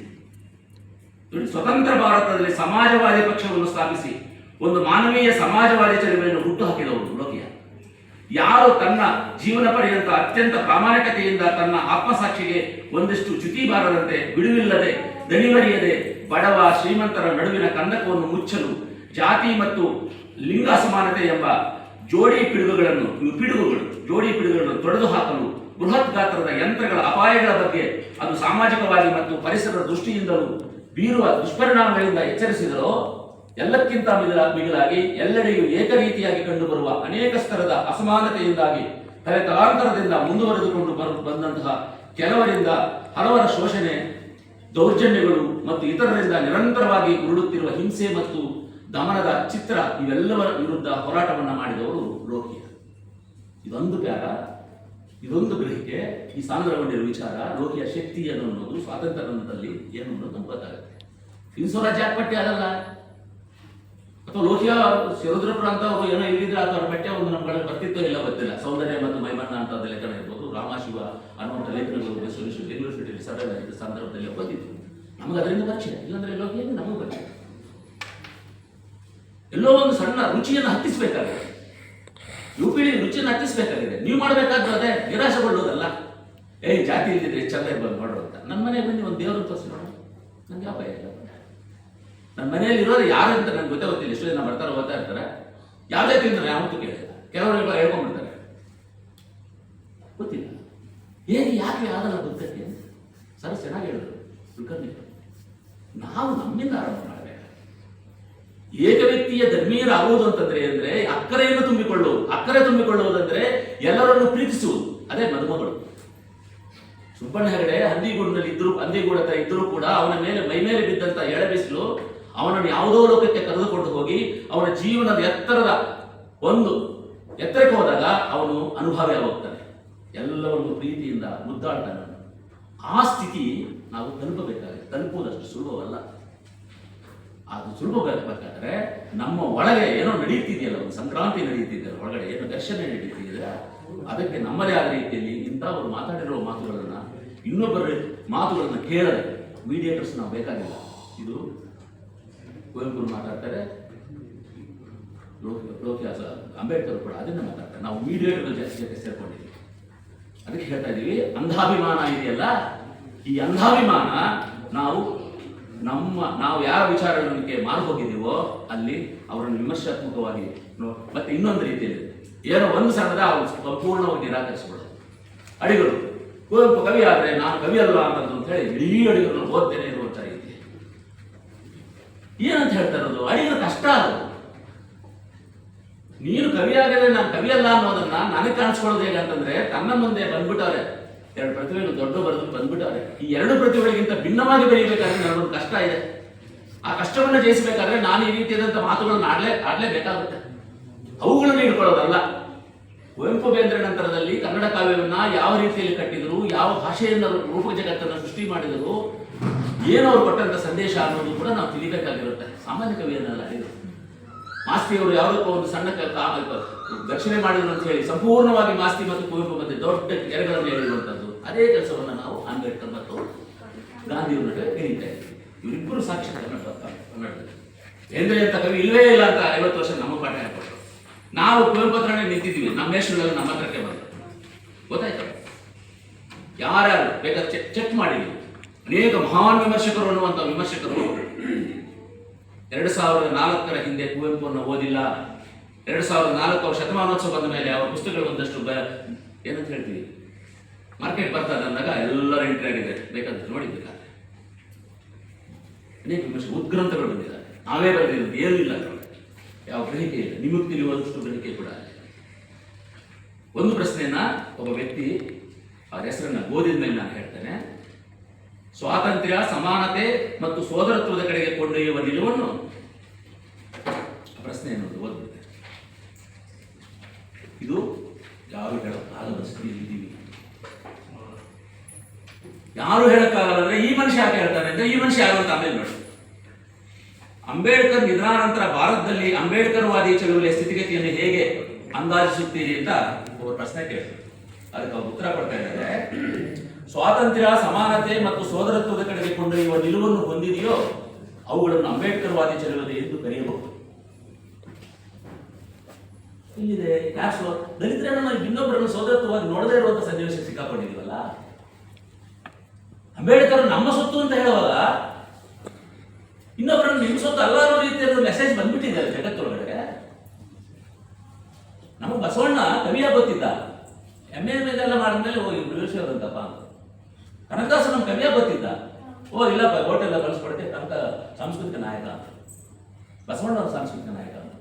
S1: ಸ್ವತಂತ್ರ ಭಾರತದಲ್ಲಿ ಸಮಾಜವಾದಿ ಪಕ್ಷವನ್ನು ಸ್ಥಾಪಿಸಿ ಒಂದು ಮಾನವೀಯ ಸಮಾಜವಾದಿ ಚಳುವಳಿಯನ್ನು ಹುಟ್ಟು ಹಾಕಿದವರು ಲೋಕಿಯ. ಯಾರು ತನ್ನ ಜೀವನ ಪರ್ಯಂತ ಅತ್ಯಂತ ಪ್ರಾಮಾಣಿಕತೆಯಿಂದ ತನ್ನ ಆತ್ಮಸಾಕ್ಷಿಗೆ ಒಂದಿಷ್ಟು ಚ್ಯುತಿ ಬಾರದಂತೆ ಬಿಡುವಿಲ್ಲದೆ ದಣಿವರಿಯದೆ ಬಡವ ಶ್ರೀಮಂತರ ನಡುವಿನ ಕಂದಕವನ್ನು ಮುಚ್ಚಲು ಜಾತಿ ಮತ್ತು ಲಿಂಗ ಅಸಮಾನತೆ ಎಂಬ ಜೋಡಿ ಪಿಡುಗುಗಳನ್ನು ಪಿಡುಗುಗಳು, ಜೋಡಿ ಪಿಡುಗುಗಳನ್ನು ತೊಡೆದು ಹಾಕಲು ಬೃಹತ್ ಗಾತ್ರದ ಯಂತ್ರಗಳ ಅಪಾಯಗಳ ಬಗ್ಗೆ ಅದು ಸಾಮಾಜಿಕವಾಗಿ ಮತ್ತು ಪರಿಸರದ ದೃಷ್ಟಿಯಿಂದಲೂ ಬೀರುವ ದುಷ್ಪರಿಣಾಮಗಳಿಂದ ಎಚ್ಚರಿಸಿದರೂ, ಎಲ್ಲಕ್ಕಿಂತ ಮಿಗಿಲ, ಮಿಗಿಲಾಗಿ ಎಲ್ಲೆಡೆಯೂ ಏಕರೀತಿಯಾಗಿ ಕಂಡುಬರುವ ಅನೇಕ ಸ್ತರದ ಅಸಮಾನತೆಯಿಂದಾಗಿ ತಲೆ ತಲಾಂತರದಿಂದ ಮುಂದುವರೆದುಕೊಂಡು ಬಂದಂತಹ ಕೆಲವರಿಂದ ಹಲವರ ಶೋಷಣೆ, ದೌರ್ಜನ್ಯಗಳು ಮತ್ತು ಇತರರಿಂದ ನಿರಂತರವಾಗಿ ಉರುಳುತ್ತಿರುವ ಹಿಂಸೆ ಮತ್ತು ದಮನದ ಚಿತ್ರ ಇವೆಲ್ಲವರ ವಿರುದ್ಧ ಹೋರಾಟವನ್ನ ಮಾಡಿದವರು ಲೋಕಿಯ ಇದೊಂದು ಪ್ಯಾರ ಇದೊಂದು ಗ್ರಹಿಕೆ, ಈ ಸಾಂದ್ರಗೊಂಡಿರುವ ವಿಚಾರ ಲೋಕಿಯ ಶಕ್ತಿ ಏನು ಅನ್ನೋದು ಸ್ವಾತಂತ್ರ್ಯ ಗ್ರಂಥದಲ್ಲಿ ಏನು ಅನ್ನೋದು ಗೊತ್ತಾಗುತ್ತೆ. ಯಾಕೆ ಪಟ್ಟಿ ಆಗಲ್ಲ ಅಥವಾ ಲೋಕಿಯ ಶಿರೋದ್ರಪುರ ಅಂತ ಅವರು ಏನೋ ಇಲ್ಲಿದ್ರೆ ಅವ್ರ ಪಠ್ಯ ಒಂದು ನಮ್ಮ ಕಡೆ ಬರ್ತಿತ್ತೋ ಇಲ್ಲ ಗೊತ್ತಿಲ್ಲ. ಸೌಂದರ್ಯ ಮತ್ತು ಮೈಮಣ್ಣ ಅಂತ ಲೇಖನ ಇರ್ಬೋದು. ರಾಮಶಿವ ಅನ್ನುವಂಥ ಲೇಖನಗಳು ಬೆಂಗಳೂರು ಸಿಟಿಯಲ್ಲಿ ಸಂದರ್ಭದಲ್ಲಿ ಬಂದಿತ್ತು ನಮಗೆ ಅದರಿಂದ ಪರಿಚಯ ಇಲ್ಲಾಂದ್ರೆ ಲೋಕಿಯಲ್ಲಿ ನಮಗೂ ಪರಿಚಯ ಎಲ್ಲೋ ಒಂದು ಸಣ್ಣ ರುಚಿಯನ್ನು ಹತ್ತಿಸಬೇಕಾಗಿದೆ. ಯು ಪಿ ರುಚಿಯನ್ನು ಹತ್ತಿಸಬೇಕಾಗಿದೆ. ನೀವು ಮಾಡಬೇಕಾದ್ರೆ ಅದೇ ನಿರಾಶೆಗೊಳ್ಳೋದಲ್ಲ ಏಯ್, ಜಾತಿ ಇಲ್ದಿದ್ರೆ ಚಂದ ಇರ್ಬೋದು ಅಂತ. ನಮ್ಮ ಮನೆಗೆ ಬಂದು ಒಂದು ದೇವರ ತೋರಿಸಿ ನೋಡು. ನಂಗೆ ಯಾವ ಇಲ್ಲ. ನನ್ನ ಮನೆಯಲ್ಲಿ ಇರೋರು ಯಾರು ಅಂತ ನನಗೆ ಗೊತ್ತೇ ಗೊತ್ತಿಲ್ಲ. ಎಷ್ಟು ಜನ ಬರ್ತಾರೆ ಓದ್ತಾ ಇರ್ತಾರೆ. ಯಾವುದೇ ತಿಂದ್ರೆ ಯಾವತ್ತೂ ಕೇಳಿಲ್ಲ. ಕೆಲವರು ಹೇಳ್ಕೊಂಡ್ಬಿಡ್ತಾರೆ. ಗೊತ್ತಿಲ್ಲ. ಹೇಗೆ ಯಾಕೆ ಆಗಲ್ಲ ಗೊತ್ತಕ್ಕೆ ಸರ್, ಚೆನ್ನಾಗಿ ಹೇಳಿದ್ರು. ಕುಲಕರ್ಣಿ ನಾವು ನಮ್ಮಿಂದ ಆರಂಭ ಮಾಡಬೇಕು ಏಕ ವ್ಯಕ್ತಿಯ ಧರ್ಮೀಯರಾಗುವುದು ಅಂತಂದ್ರೆ ಅಂದ್ರೆ ಅಕ್ಕರೆಯನ್ನು ತುಂಬಿಕೊಳ್ಳುವುದು. ಅಕ್ಕರೆ ತುಂಬಿಕೊಳ್ಳುವುದಂದ್ರೆ ಎಲ್ಲರನ್ನು ಪ್ರೀತಿಸುವುದು. ಅದೇ ಮದುಮಗಳು. ಸುಬ್ಬಣ್ಣ ಹೆಗಡೆ ಹಂದಿಗೂಡಿನಲ್ಲಿ ಇದ್ದರೂ ಹಂದಿಗೂಡ ಇದ್ದರೂ ಕೂಡ ಅವನ ಮೇಲೆ, ಮೈ ಮೇಲೆ ಬಿದ್ದಂತ ಎಳೆಬಿಸಿಲು ಅವನನ್ನು ಯಾವುದೋ ಲೋಕಕ್ಕೆ ಕರೆದುಕೊಂಡು ಹೋಗಿ ಅವನ ಜೀವನದ ಎತ್ತರದ ಒಂದು ಎತ್ತರಕ್ಕೆ ಹೋದಾಗ ಅವನು ಅನುಭವಿ ಹೋಗ್ತಾನೆ ಎಲ್ಲವನ್ನು ಪ್ರೀತಿಯಿಂದ ಮುದ್ದಾಡ್ತಾನೆ ಆ ಸ್ಥಿತಿ ನಾವು ತಲುಪಬೇಕಾಗಿದೆ. ತಲುಪುವುದಷ್ಟು ಸುಲಭವಲ್ಲ. ಅದು ಸುಲಭಬೇಕಾದ್ರೆ ನಮ್ಮ ಒಳಗೆ ಏನೋ ನಡೀತಿದೆಯಲ್ಲ ಒಂದು ಸಂಕ್ರಾಂತಿ ನಡೀತಿದೆಯಲ್ಲ ಒಳಗಡೆ ಏನೋ ದರ್ಶನ ನಡೀತಿದೆ ಅದಕ್ಕೆ ನಮ್ಮದೇ ಆದ ರೀತಿಯಲ್ಲಿ ಇಂಥ ಒಂದು ಮಾತಾಡಿರೋ ಮಾತುಗಳನ್ನು ಇನ್ನೊಬ್ಬರ ಮಾತುಗಳನ್ನು ಕೇಳದೆ ಮೀಡಿಯೇಟರ್ಸ್ ನಾವು ಬೇಕಾಗಿಲ್ಲ. ಇದು ಕುವೆಂಪು ಮಾತಾಡ್ತಾರೆ. ಲೋಕ ಲೋಕವ್ಯಾಸ ಅಂಬೇಡ್ಕರ್ ಕೂಡ ಅದನ್ನ ಮಾತಾಡ್ತಾರೆ. ನಾವು ಮೀಡಿಯೇಟರ್ ಜಾಸ್ತಿ ಜೊತೆ ಸೇರ್ಕೊಂಡಿದ್ದೀವಿ. ಅದಕ್ಕೆ ಹೇಳ್ತಾ ಇದ್ದೀವಿ, ಅಂಧಾಭಿಮಾನ ಇದೆಯಲ್ಲ? ಈ ಅಂಧಾಭಿಮಾನ ನಾವು ನಮ್ಮ, ನಾವು ಯಾವ ವಿಚಾರಗಳಿಗೆ ಮಾರು ಹೋಗಿದ್ದೀವೋ ಅಲ್ಲಿ ಅವರನ್ನು ವಿಮರ್ಶಾತ್ಮಕವಾಗಿ ಮತ್ತೆ ಇನ್ನೊಂದು ರೀತಿಯಲ್ಲಿ, ಏನೋ ಒಂದು ಸಣ್ಣದ ಅವರು ಸಂಪೂರ್ಣವಾಗಿ ನಿರಾಕರಿಸ್ಬಿಡೋದು ಅಡಿಗಳು ಕುವೆಂಪು ಕವಿ ಆದರೆ ನಾನು ಕವಿ ಅಲ್ಲ ಅಂತ ಹೇಳಿ ಇಡೀ ಅಡಿಗಳನ್ನು ಓದ್ತೇನೆ ಇರುವಂತ ರೀತಿ. ಏನಂತ ಹೇಳ್ತಾರೆ ಅದು ಅಡಿಗರು ಕಷ್ಟ ಅದು. ನೀನು ಕವಿ ಆಗದೆ ನಾನು ಕವಿ ಅಲ್ಲ ಅನ್ನೋದನ್ನ ನನಗೆ ಕಾಣಿಸ್ಕೊಳ್ಳೋದು ಹೇಗೆ ಅಂತಂದ್ರೆ, ತನ್ನ ಮುಂದೆ ಬಂದ್ಬಿಟ್ಟವ್ರೆ. ಎರಡು ಪ್ರತಿಭೆಗಳು ದೊಡ್ಡ ಬರೆದು ಬಂದ್ಬಿಟ್ಟಾರೆ. ಈ ಎರಡು ಪ್ರತಿಭೆಗಳಿಗಿಂತ ಭಿನ್ನವಾಗಿ ಬರೀಬೇಕಾದ್ರೆ ನನಗೊಂದು ಕಷ್ಟ ಇದೆ. ಆ ಕಷ್ಟವನ್ನು ಜಯಿಸಬೇಕಾದ್ರೆ ನಾನು ಈ ರೀತಿಯಾದಂಥ ಮಾತುಗಳನ್ನು ಆಡ್ಲೇ ಆಡ್ಲೇಬೇಕಾಗುತ್ತೆ ಅವುಗಳನ್ನು ಇಟ್ಕೊಳ್ಳೋದಲ್ಲ ಕುವೆಂಪು ಬೇಂದ್ರ ನಂತರದಲ್ಲಿ ಕನ್ನಡ ಕಾವ್ಯವನ್ನು ಯಾವ ರೀತಿಯಲ್ಲಿ ಕಟ್ಟಿದರು, ಯಾವ ಭಾಷೆಯಿಂದ ರೂಪ ಜಗತ್ತನ್ನು ಸೃಷ್ಟಿ ಮಾಡಿದರು ಏನು ಅವ್ರು ಕೊಟ್ಟಂತ ಸಂದೇಶ ಅನ್ನೋದು ಕೂಡ ನಾವು ತಿಳಿಬೇಕಾಗಿರುತ್ತೆ. ಸಾಮಾನ್ಯ ಕವಿಯನ್ನಲ್ಲ ಇದು ಮಾಸ್ತಿಯವರು ಯಾವುದಕ್ಕೋ ಒಂದು ಸಣ್ಣ ದಕ್ಷಿಣೆ ಮಾಡಿದ್ರು ಅಂತ ಹೇಳಿ ಸಂಪೂರ್ಣವಾಗಿ ಮಾಸ್ತಿ ಮತ್ತು ಕುವೆಂಪು ಮಧ್ಯೆ ದೊಡ್ಡ ಕೆರೆಗಳನ್ನು ಹೇಳಿರುವಂಥದ್ದು ಅದೇ ಕೆಲಸವನ್ನು ನಾವು ಅಂಬೇಡ್ಕರ್ ಮತ್ತು ಗಾಂಧಿಯವ್ರ ನಡುವೆ ಇವರಿಬ್ಬರು ಸಾಕ್ಷಿ ಕನ್ನಡ ಕನ್ನಡದಲ್ಲಿ. ಬೇಂದ್ರೆ ಅಂತ ಕವಿ, ಇಲ್ಲವೇ ಇಲ್ಲ ಅಂತ ಐವತ್ತು ವರ್ಷ ನಮ್ಮ ಪಾಠ ಹೇಳ್ಕೊಟ್ರು ನಾವು ಕುವೆಂಪು ಹತ್ರನೇ ನಿಂತಿದ್ದೀವಿ, ನಮ್ಮ ಹೆಸರುಗಳು ನಮ್ಮ ಹತ್ರಕ್ಕೆ ಬಂದರು ಗೊತ್ತಾಯ್ತು? ಯಾರ್ಯಾರು ಬೇಕಾದ್ರೆ ಚೆಕ್ ಮಾಡಿ. ಅನೇಕ ಮಹಾನ್ ವಿಮರ್ಶಕರು ಅನ್ನುವಂಥ ವಿಮರ್ಶಕರು. ಎರಡು ಸಾವಿರದ ನಾಲ್ಕರ ಹಿಂದೆ ಕುವೆಂಪುವನ್ನು ಓದಿಲ್ಲ. ಎರಡು ಸಾವಿರದ ನಾಲ್ಕು ಅವ್ರ ಶತಮಾನೋತ್ಸವ ಬಂದ ಮೇಲೆ ಅವರ ಪುಸ್ತಕಗಳು ಒಂದಷ್ಟು ಬ ಏನಂತ ಹೇಳ್ತೀವಿ? ಮಾರ್ಕೆಟ್ ಬರ್ತಾ ಅಂದಾಗ ಎಲ್ಲರ ಎಂಟ್ರಿ ಆಗಿದೆ ಬೇಕಾದ್ರೆ ನೋಡಿ ಬೇಕಾದ್ರೆ ಅನೇಕ ಉದ್ಗ್ರಂಥಗಳು ಬಂದಿದ್ದಾರೆ ನಾವೇ ಬರೆದಿರೋದು ಏನೂ ಇಲ್ಲ ಯಾವ ಗ್ರಹಿಕೆ ಇಲ್ಲ. ನಿಮಗೆ ತಿಳಿಯುವಷ್ಟು ಗ್ರಹಿಕೆ ಕೂಡ ಒಂದು ಪ್ರಶ್ನೆಯನ್ನ ಒಬ್ಬ ವ್ಯಕ್ತಿ, ಅವರ ಹೆಸರನ್ನ ಓದಿದ ಮೇಲೆ ನಾನು ಹೇಳ್ತೇನೆ. ಸ್ವಾತಂತ್ರ್ಯ, ಸಮಾನತೆ ಮತ್ತು ಸೋದರತ್ವದ ಕಡೆಗೆ ಕೊಂಡೊಯ್ಯುವ ನಿಲುವನ್ನು ಪ್ರಶ್ನೆ ಅನ್ನೋದು ಓದ್ಬಿಡ್ತೇನೆ ಇದು ಯಾರು ಹೇಳಕ್ಕಾಗದ ಸ್ಥಿತಿಯಲ್ಲಿದ್ದೀವಿ ಯಾರು ಹೇಳಕ್ಕಾಗಲ್ಲ ಅಂದ್ರೆ ಈ ಮನುಷ್ಯ ಯಾಕೆ ಹೇಳ್ತಾರೆ ಅಂದ್ರೆ ಈ ಮನುಷ್ಯ ಯಾರು ಅಂತ ಆಮೇಲೆ ನೋಡಿ ಅಂಬೇಡ್ಕರ್ ನಿಧನಾನಂತರ ಭಾರತದಲ್ಲಿ ಅಂಬೇಡ್ಕರ್ ವಾದಿ ಚಳುವಳಿಯ ಸ್ಥಿತಿಗತಿಯನ್ನು ಹೇಗೆ ಅಂದಾಜಿಸುತ್ತೀರಿ ಅಂತ ಒಬ್ಬ ಪ್ರಶ್ನೆ ಕೇಳ್ತಾರೆ. ಅದಕ್ಕೆ ಉತ್ತರ ಕೊಡ್ತಾ ಇದ್ದಾರೆ. ಸ್ವಾತಂತ್ರ್ಯ, ಸಮಾನತೆ ಮತ್ತು ಸೋದರತ್ವದ ಕಡೆಗೆ ಕೊಂಡೊಯ್ಯುವ ನಿಲುವನ್ನು ಹೊಂದಿದೆಯೋ ಅವುಗಳನ್ನು ಅಂಬೇಡ್ಕರ್ ವಾದಿ ಚಳುವಳಿ ಎಂದು ಕರೆಯಬಹುದು. ಇಲ್ಲಿದೆ ಯಾರು ದಲಿತರನ್ನು ಇನ್ನೊಬ್ಬರನ್ನು ಸೋದರತ್ವವಾಗಿ ನೋಡದೇ ಇರುವಂತಹ ಸನ್ನಿವೇಶ ಸಿಕ್ಕಾಕೊಂಡಿದೀವಲ್ಲ ಅಂಬೇಡ್ಕರ್ ನಮ್ಮ ಸೊತ್ತು ಅಂತ ಹೇಳುವಲ್ಲ ಇನ್ನೊಬ್ಬರನ್ನು ನಿಮ್ಮ ಸೊತ್ತು ಅಲ್ಲ ಅನ್ನೋ ರೀತಿಯ ಮೆಸೇಜ್ ಬಂದ್ಬಿಟ್ಟಿದೆ ಜಗತ್ತೊಳಗಡೆ. ನಮ್ಮ ಬಸವಣ್ಣ ಕವಿಯ ಗೊತ್ತಿದ್ದ. ಎಂ ಎ ಇದೆಲ್ಲ ಮಾಡಿದ್ಮೇಲೆ, ಓ, ಇವ್ರು ವಿಷಯವಂತಪ್ಪ ಕನಕದಾಸ ನಮ್ಗೆ ಕಮ್ಮಿಯ ಗೊತ್ತಿದ್ದ? ಓ ಇಲ್ಲಪ್ಪ ಹೋಟೆಲ್ಲ ಕಳಿಸ್ಕೊಡಕ್ಕೆ ಕನಕ ಸಾಂಸ್ಕೃತಿಕ ನಾಯಕ ಅಂತ. ಬಸವಣ್ಣ ಸಾಂಸ್ಕೃತಿಕ ನಾಯಕ ಅಂತ.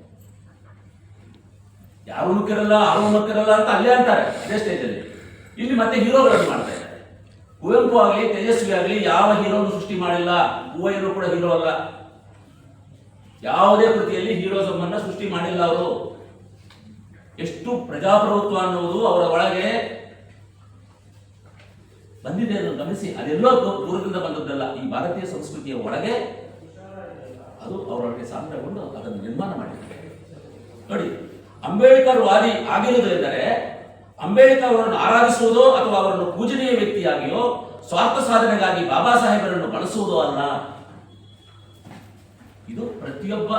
S1: ಯಾರು ಮುಖ್ಯರಲ್ಲ ಆರು ಮುಖ್ಯರಲ್ಲ ಅಂತ ಅಲ್ಲೇ ಅಂತಾರೆ, ಅದೇ ಸ್ಟೇಜಲ್ಲಿ ಇಲ್ಲಿ ಮತ್ತೆ ಹೀರೋಗಳನ್ನು ಮಾಡ್ತಾ ಇದ್ದಾರೆ. ಕುವೆಂಪು ಆಗಲಿ, ತೇಜಸ್ವಿ ಆಗಲಿ, ಯಾವ ಹೀರೋನು ಸೃಷ್ಟಿ ಮಾಡಿಲ್ಲ? ಹೂವಯ್ಯನು ಕೂಡ ಹೀರೋ ಅಲ್ಲ. ಯಾವುದೇ ಕೃತಿಯಲ್ಲಿ ಹೀರೋಸಮ್ಮನ್ನ ಸೃಷ್ಟಿ ಮಾಡಿಲ್ಲ ಅವರು. ಎಷ್ಟು ಪ್ರಜಾಪ್ರಭುತ್ವ ಅನ್ನುವುದು ಅವರ ಒಳಗೆ ಬಂದಿದೆ ಅನ್ನೋ ಗಮನಿಸಿ. ಅದೆಲ್ಲೋ ದೂರದಿಂದ ಬಂದದ್ದಲ್ಲ. ಈ ಭಾರತೀಯ ಸಂಸ್ಕೃತಿಯ ಒಳಗೆ ಅದು ಅವರೊಳಗೆ ಸಾಂದ್ರಗೊಂಡು ಅದನ್ನು ನಿರ್ಮಾಣ ಮಾಡಿದ್ದಾರೆ. ನೋಡಿ, ಅಂಬೇಡ್ಕರ್ ವಾದಿ ಆಗಿರುವುದೆಂದರೆ ಅಂಬೇಡ್ಕರ್ ಅವರನ್ನು ಆರಾಧಿಸುವುದೋ ಅಥವಾ ಅವರನ್ನು ಪೂಜನೀಯ ವ್ಯಕ್ತಿಯಾಗಿಯೋ ಸ್ವಾರ್ಥ ಸಾಧನೆಗಾಗಿ ಬಾಬಾ ಸಾಹೇಬರನ್ನು ಬಳಸುವುದೋ ಅಲ್ಲ. ಇದು ಪ್ರತಿಯೊಬ್ಬ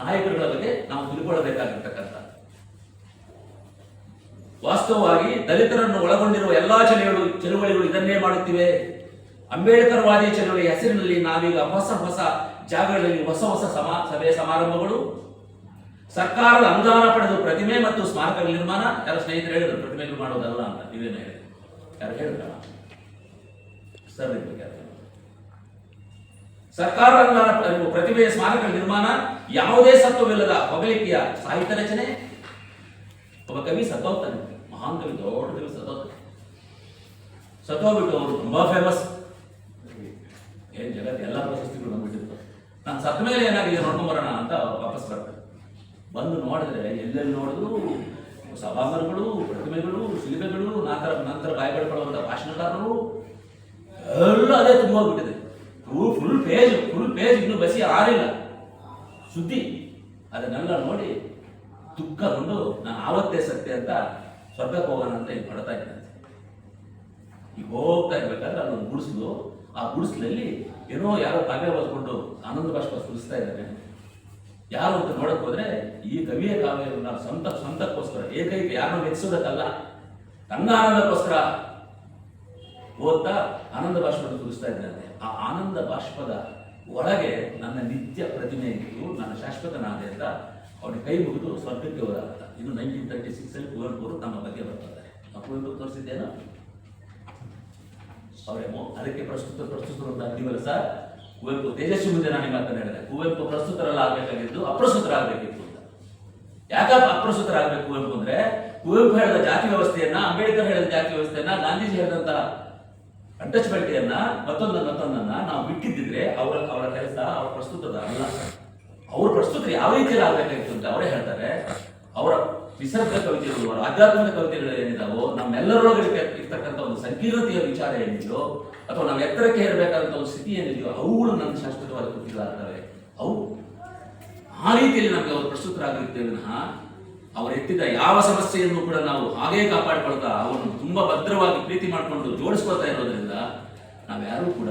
S1: ನಾಯಕರುಗಳ ಬಗ್ಗೆ ನಾವು ತಿಳ್ಕೊಳ್ಳಬೇಕಾಗಿರ್ತಕ್ಕಂಥ ವಾಸ್ತವವಾಗಿ ದಲಿತರನ್ನು ಒಳಗೊಂಡಿರುವ ಎಲ್ಲಾ ಚಳುವಳಿಗಳು ಚಳುವಳಿಗಳು ಇದನ್ನೇ ಮಾಡುತ್ತಿವೆ. ಅಂಬೇಡ್ಕರ್ ವಾದಿ ಹೆಸರಿನಲ್ಲಿ ನಾವೀಗ ಹೊಸ ಹೊಸ ಜಾಗಗಳಲ್ಲಿ ಹೊಸ ಹೊಸ ಸಮಾ ಸಭೆ ಸಮಾರಂಭಗಳು. ಸರ್ಕಾರದ ಅನುದಾನ ಪಡೆದು ಪ್ರತಿಮೆ ಮತ್ತು ಸ್ಮಾರಕಗಳ ನಿರ್ಮಾಣ. ಯಾರು ಸ್ನೇಹಿತರು ಹೇಳಿದ್ರು, ಪ್ರತಿಮೆಗಳು ಮಾಡೋದಲ್ಲ ಅಂತ. ನೀವೇನು ಹೇಳಿ. ಯಾರು ಹೇಳಿದ್ರಲ್ಲ ಸರ್ ಸರ್ಕಾರ ಪ್ರತಿಮೆಯ ಸ್ಮಾರಕಗಳ ನಿರ್ಮಾಣ ಯಾವುದೇ ಸತ್ವವಿಲ್ಲದ ಹೊಗಳಿಕೆಯ ಸಾಹಿತ್ಯ ರಚನೆ. ಒಬ್ಬ ಕವಿ ಸತ್ತೋಗ್ತಾನೆ. ಮಹಾನ್ ಕವಿ ದೊಡ್ಡ ದಿವಸ ಸತ್ತೋಗ್ತಾನೆ ಸತ್ತೋಗ್ಬಿಟ್ಟು ಅವರು ತುಂಬಾ ಫೇಮಸ್ ಏನ್ ಜಗತ್ತು ಎಲ್ಲ ಪ್ರಶಸ್ತಿಗಳು ಬಂದ್ಬಿಟ್ಟಿತ್ತು. ನಾನು ಸತ್ತ ಮೇಲೆ ಏನಾಗಿದೆ ನೋಡ್ಕೊಂಬರೋಣ ಅಂತ ವಾಪಸ್ ಬರ್ತಾರೆ. ಬಂದು ನೋಡಿದ್ರೆ ಎಲ್ಲೆಲ್ಲಿ ನೋಡಿದ್ರು ಸಭಾಂಗಣಗಳು, ಪ್ರತಿಮೆಗಳು, ಶಿಲ್ಪಗಳು ನಂತರ ನಂತರ ಬಾಯ್ಪಡ್ಕೊಳ್ಳುವಂಥ ಭಾಷಣಕಾರರು, ಎಲ್ಲ ಅದೇ ತುಂಬೋಗ್ಬಿಟ್ಟಿದೆ. ಫುಲ್ ಪೇಜ್ ಫುಲ್ ಪೇಜ್ ಇನ್ನು ಬಸಿ ಆರಿಲ್ಲ. ಸುದ್ದಿ. ಅದನ್ನೆಲ್ಲ ನೋಡಿ ದುಃಖಗೊಂಡು ನಾನು ಆವತ್ತೇ ಸತ್ಯ ಅಂತ ಸ್ವರ್ಗಕ್ಕೆ ಹೋಗೋಣ ಅಂತ ಈಗ ಹೊಡ್ತಾ ಇದ್ದಂತೆ. ಈಗ ಹೋಗ್ತಾ ಇರ್ಬೇಕಾದ್ರೆ ಅಲ್ಲೊಂದು ಗುಡಿಸ್ಲು, ಆ ಗುಡಿಸ್ಲಲ್ಲಿ ಏನೋ ಯಾರೋ ಕಾವ್ಯ ಓದ್ಕೊಂಡು ಆನಂದ ಭಾಷ್ಪ ಸುರಿಸ್ತಾ ಇದ್ದಾರೆ. ಯಾರು ಅಂತ ನೋಡಕ್ ಹೋದ್ರೆ ಈ ಕವಿಯ ಕಾವ್ಯವನ್ನು ಸ್ವಂತ, ಸ್ವಂತಕ್ಕೋಸ್ಕರ, ಏಕೈಕ ಯಾರನ್ನು ಮೆಚ್ಚಿಸೋದಕ್ಕಲ್ಲ, ತನ್ನ ಆನಂದಕ್ಕೋಸ್ಕರ ಓದ್ತಾ ಆನಂದ ಭಾಷ್ಪದ ಸುರಿಸ್ತಾ ಇದ್ದಾನೆ ಆ ಆನಂದ ಭಾಷ್ಪದ ಒಳಗೆ ನನ್ನ ನಿತ್ಯ ಪ್ರತಿಮೆ ಇದ್ದು, ನನ್ನ ಶಾಶ್ವತ ನಾದೆ ಅಂತ ಅವನಿಗೆ ಕೈ ಮುಗಿದು ಸ್ವರ್ಗಕ್ಕೆ ಹೋದಾಗಲ್ಲ ಇನ್ನು ನೈನ್ಟೀನ್ ತರ್ಟಿ ಸಿಕ್ಸ್ ಅಲ್ಲಿ ಕುವೆಂಪು ಅವರು ನಮ್ಮ ಬಗ್ಗೆ ಬರ್ತಾರೆ. ಆ ಕುವೆಂಪು ತೋರಿಸಿದ್ದೇನೋ? ಅವರೇಮೋ ಅದಕ್ಕೆ ಪ್ರಸ್ತುತ, ಪ್ರಸ್ತುತರು ಅಂತ ಸರ್? ಕುವೆಂಪು ತೇಜಸ್ವಿ ಮುಂದೆ ನಾನು ಮಾತನ್ನ ಹೇಳಿದೆ ಕುವೆಂಪು ಪ್ರಸ್ತುತರಲ್ಲ ಆಗಬೇಕಾಗಿದ್ದು ಅಪ್ರಸ್ತುತರಾಗಬೇಕಿತ್ತು ಅಂತ. ಯಾಕಪ್ಪ ಅಪ್ರಸ್ತುತರಾಗಬೇಕು ಕುವೆಂಪು ಅಂದ್ರೆ? ಕುವೆಂಪು ಹೇಳಿದ ಜಾತಿ ವ್ಯವಸ್ಥೆಯನ್ನ, ಅಂಬೇಡ್ಕರ್ ಹೇಳಿದ ಜಾತಿ ವ್ಯವಸ್ಥೆಯನ್ನ, ಗಾಂಧೀಜಿ ಹೇಳಿದಂತ ಅಟಚ್ಮೆಂಟಿಯನ್ನ ಮತ್ತೊಂದು ಮತ್ತೊಂದನ್ನ ನಾವು ಬಿಟ್ಟಿದ್ದಿದ್ರೆ ಅವರ ಅವರ ಕೆಲಸ, ಅವರ ಪ್ರಸ್ತುತದ ಅಲ್ಲ. ಅವ್ರ ಪ್ರಸ್ತುತ ಯಾವ ರೀತಿಯಲ್ಲಿ ಆಗ್ಬೇಕಾಗಿತ್ತು ಅಂತ ಅವರೇ ಹೇಳ್ತಾರೆ. ಅವರ ವಿಸರ್ಗ ಕವಿತೆಗಳು, ಅವರ ಆಧ್ಯಾತ್ಮಿಕ ಕವಿತೆಗಳು ಏನಿದಾವೋ ನಮ್ಮೆಲ್ಲರೊಳಗಡೆ ಇರ್ತಕ್ಕಂಥ ಒಂದು ಸಂಕೀರ್ಣತೆಯ ವಿಚಾರ ಏನಿದೆಯೋ, ಅಥವಾ ನಾವು ಎತ್ತರಕ್ಕೆ ಹೇರಬೇಕಾದಂಥ ಒಂದು ಸ್ಥಿತಿ ಏನಿದೆಯೋ, ಅವುಗಳು ನನ್ನ ಶಾಶ್ವತವಾದ ಕೃತಿಗಳಾಗ್ತವೆ ಅವು ಆ ರೀತಿಯಲ್ಲಿ ನಮಗೆ ಅವರು ಪ್ರಸ್ತುತರಾಗಿರ್ತೇವೆ ವಿನಃ, ಅವರು ಎತ್ತಿದ ಯಾವ ಸಮಸ್ಯೆಯನ್ನು ಕೂಡ ನಾವು ಹಾಗೇ ಕಾಪಾಡಿಕೊಳ್ತಾ ಅವರನ್ನು ತುಂಬಾ ಭದ್ರವಾಗಿ ಪ್ರೀತಿ ಮಾಡಿಕೊಂಡು ಜೋಡಿಸ್ಕೊಳ್ತಾ ಇರೋದ್ರಿಂದ ನಾವ್ಯಾರೂ ಕೂಡ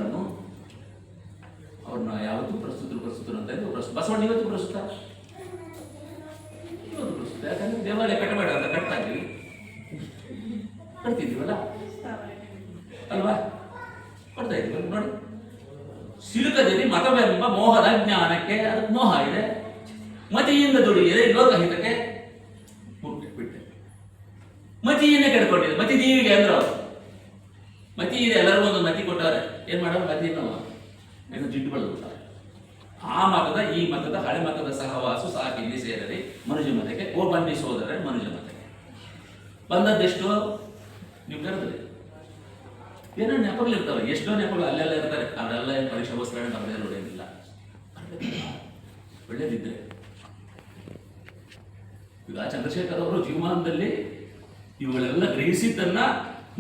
S1: ಅವ್ರನ್ನ ಯಾವತ್ತೂ ಪ್ರಸ್ತುತರು ಪ್ರಸ್ತುತರು ಅಂತ ಇದ್ದು ಬಸವಣ್ಣ ಇವತ್ತು ಪ್ರಸ್ತುತ. ಇವತ್ತು ಪ್ರಸ್ತುತ ಯಾಕಂದ್ರೆ ದೇವಾಲಯ ಕಟ್ಟಬೇಡ ಅಂತ ಕಟ್ತಾ ಇದ್ದೀವಿ ಕಟ್ತಿದ್ವಲ್ಲ ಅಲ್ವಾ? ಕೊಡ್ತಾ ಇದ್ವಿ ನೋಡಿ. ಸಿಲುಕದಲ್ಲಿ ಮತವೆಂಬ ಮೋಹದ ಜ್ಞಾನಕ್ಕೆ ಅದಕ್ಕೆ ಮೋಹ ಇದೆ. ಮತಿಯಿಂದ ದುಡಿಯಿದೆ ಲೋಕಹಿತಕ್ಕೆ ಮುಟ್ಟೆ ಬಿಟ್ಟೆ ಮತಿಯನ್ನೇ ಕೆಡ್ಕೊಂಡಿದೆ. ಮತಿ ದೀವಿಗೆ ಅಂದ್ರೆ ಮತಿ ಇದೆ. ಎಲ್ಲರಿಗೂ ಒಂದು ಮತಿ ಕೊಟ್ಟವ್ರೆ. ಏನ್ ಮಾಡೋರು ಮತಿ ಏನು ಜಿಡ್ಡು ಬೆಳೆದುಬಿಟ್ಟಾರೆ ಆ ಮತದ, ಈ ಮತದ, ಹಳೆ ಮತದ ಸಹವಾಸು ಸಾಕಿ ಇಲ್ಲಿ ಸೇರದೆ ಮನುಜ ಮತಕ್ಕೆ, ಓ ಬನ್ನಿ ಸೋದರ ಮನುಜ ಮತಕ್ಕೆ. ಬಂದದ್ದೆಷ್ಟು ನೀವು ಕರೆದ್ರಿ. ಏನೋ ನೆಪಗಳಿರ್ತಾವೆ ಎಷ್ಟೋ ನೆಪಗಳು ಅಲ್ಲೆಲ್ಲ ಇರ್ತಾರೆ. ಅದೆಲ್ಲ ಏನು ಪರೀಕ್ಷೆಗೋಸ್ಕರ ನಮ್ಮದೇ ನೋಡೋದಿಲ್ಲ ಒಳ್ಳೇದಿದ್ರೆ. ಈಗ ಚಂದ್ರಶೇಖರ್ ಅವರು ಜೀವಮಾನದಲ್ಲಿ ಇವುಗಳೆಲ್ಲ ಗ್ರಹಿಸಿದ್ದನ್ನ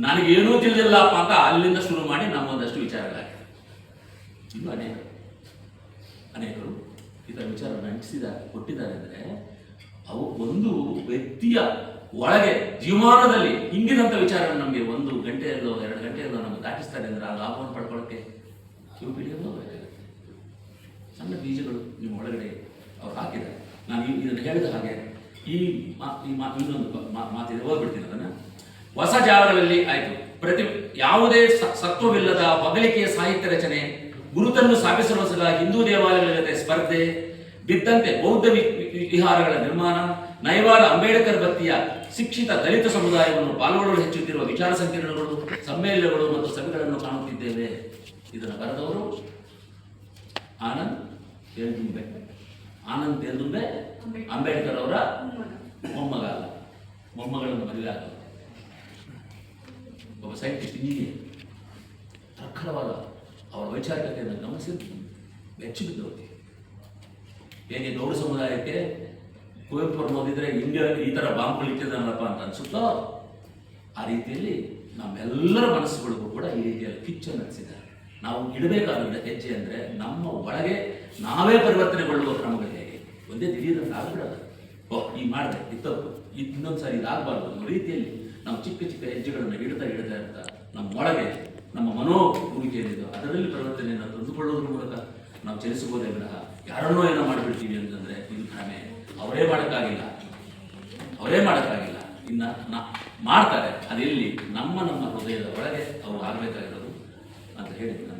S1: ನನಗೇನೂ ತಿಳಿದಿಲ್ಲಪ್ಪ ಅಂತ ಅಲ್ಲಿಂದ ಶುರು ಮಾಡಿ ನಮ್ಮೊಂದಷ್ಟು ವಿಚಾರಗಳಾಗಿದೆ ಇನ್ನು ಅನೇಕರು ಇದರ ವಿಚಾರ ನಂಟಿಸಿದ್ದಾರೆ ಕೊಟ್ಟಿದ್ದಾರೆ ಅಂದರೆ ಅವು ಒಂದು ವ್ಯಕ್ತಿಯ ಒಳಗೆ ಜೀವಮಾನದಲ್ಲಿ ಹಿಂದಿನಂಥ ವಿಚಾರ ನಮಗೆ ಒಂದು ಗಂಟೆಯಲ್ಲೋ, ಎರಡು ಗಂಟೆಯಲ್ಲೋ ನಮಗೆ ದಾಟಿಸ್ತಾರೆ ಅಂದರೆ ಆ ಲಾಭವನ್ನು ಪಡ್ಕೊಳ್ಳೋಕ್ಕೆ ಬೇಕಾಗುತ್ತೆ ಸಣ್ಣ ಬೀಜಗಳು ನಿಮ್ಮ ಒಳಗಡೆ ಅವ್ರು ಹಾಕಿದ್ದಾರೆ. ನಾನು ಇದನ್ನು ಹೇಳಿದ ಹಾಗೆ ಈ ಇನ್ನೊಂದು ಮಾತಿದೆ, ಓದ್ಬಿಡ್ತೀನಿ ಅದನ್ನು. ಹೊಸ ಜಾವರದಲ್ಲಿ ಆಯಿತು. ಪ್ರತಿ ಯಾವುದೇ ಸತ್ವವಿಲ್ಲದ ಬಗಲಿಕೆಯ ಸಾಹಿತ್ಯ ರಚನೆ ಗುರುತನ್ನು ಸ್ಥಾಪಿಸಲು ಸಲ ಹಿಂದೂ ದೇವಾಲಯಗಳ ಜೊತೆ ಸ್ಪರ್ಧೆ, ಬಿದ್ದಂತೆ ಬೌದ್ಧ ವಿಹಾರಗಳ ನಿರ್ಮಾಣ ನಯವಾದ ಅಂಬೇಡ್ಕರ್ ಬತ್ತಿಯ ಶಿಕ್ಷಿತ ದಲಿತ ಸಮುದಾಯವನ್ನು ಪಾಲ್ಗೊಳ್ಳಲು ಹೆಚ್ಚುತ್ತಿರುವ ವಿಚಾರ ಸಂಕಿರಣಗಳು, ಸಮ್ಮೇಳನಗಳು ಮತ್ತು ಸಭೆಗಳನ್ನು ಕಾಣುತ್ತಿದ್ದೇವೆ. ಇದನ್ನು ಬರೆದವರು ಆನಂದ್ ತೇಲ್ದುಂಬೆ ಆನಂದ್ ತೇಲ್ದುಂಬೆ ಅಂಬೇಡ್ಕರ್ ಅವರ ಮೊಮ್ಮಗ ಮೊಮ್ಮಗಳನ್ನು ಮದುವೆ ಒಬ್ಬ ಸೈಂಟಿಸ್ಟ್ ಇಂಜಿನಿಯರ್ ಪ್ರಖರವಾದ ಅವರ ವೈಚಾರಿಕತೆಯನ್ನು ಗಮನಿಸಿದ್ದು ಬೆಚ್ಚಿ ಬಿದ್ದವರು ಹೇಗೆ ಗೌಡ ಸಮುದಾಯಕ್ಕೆ ಕುವೆಂಪು ಅವರು ಓದಿದ್ರೆ ಇಂಡಿಯಾ ಈ ಥರ ಬಾಂಬ್ ಇಟ್ಟಿದ್ದಾನಲ್ಲಪ್ಪ ಅಂತ ಅನ್ಸುತ್ತೋ, ಆ ರೀತಿಯಲ್ಲಿ ನಮ್ಮೆಲ್ಲರ ಮನಸ್ಸುಗಳಿಗೂ ಕೂಡ ಈ ರೀತಿಯಲ್ಲಿ ಕಿಚ್ಚು ನಡೆಸಿದ್ದಾರೆ. ನಾವು ಇಡಬೇಕಾದ ಹೆಜ್ಜೆ ಅಂದರೆ ನಮ್ಮ ಒಳಗೆ ನಾವೇ ಪರಿವರ್ತನೆಗೊಳ್ಳುವ ಕ್ರಮಗಳು ಹೇಗೆ? ಒಂದೇ ದಿಢೀರಂತ ಆಗ್ಬಿಡೋದು ಓ, ಈ ಮಾಡಿದೆ ಇತ್ತಪ್ಪು ಇನ್ನೊಂದು ಸಾರಿ ಇದಾಗಬಾರ್ದು ಅನ್ನೋ ರೀತಿಯಲ್ಲಿ ನಾವು ಚಿಕ್ಕ ಚಿಕ್ಕ ಹೆಜ್ಜೆಗಳನ್ನು ಇಡ್ತಾ ಇಡ್ತಾ ಇರ್ತಾ ನಮ್ಮ ಒಳಗೆ ನಮ್ಮ ಮನೋಭೂಮಿಕೆ ಏನಿದೆ ಅದರಲ್ಲಿ ಪರಿವರ್ತನೆಯನ್ನು ತಂದುಕೊಳ್ಳೋದ್ರ ಮೂಲಕ ನಾವು ಚಲಿಸಬಹುದೇ ವಿನಃ ಯಾರನ್ನೋ ಏನೋ ಮಾಡಿಬಿಡ್ತೀವಿ ಅಂತಂದ್ರೆ ಇದು ಭ್ರಮೆ ಅವರೇ ಮಾಡೋಕ್ಕಾಗಿಲ್ಲ. ಅವರೇ ಮಾಡೋಕ್ಕಾಗಿಲ್ಲ. ಇನ್ನು ನಾ ಮಾಡ್ತಾರೆ. ಅದೆಲ್ಲಿ ನಮ್ಮ ನಮ್ಮ ಹೃದಯದ ಒಳಗೆ ಅವರು ಆಗಬೇಕಾಗಿರೋದು ಅಂತ ಹೇಳಿ ನಾನು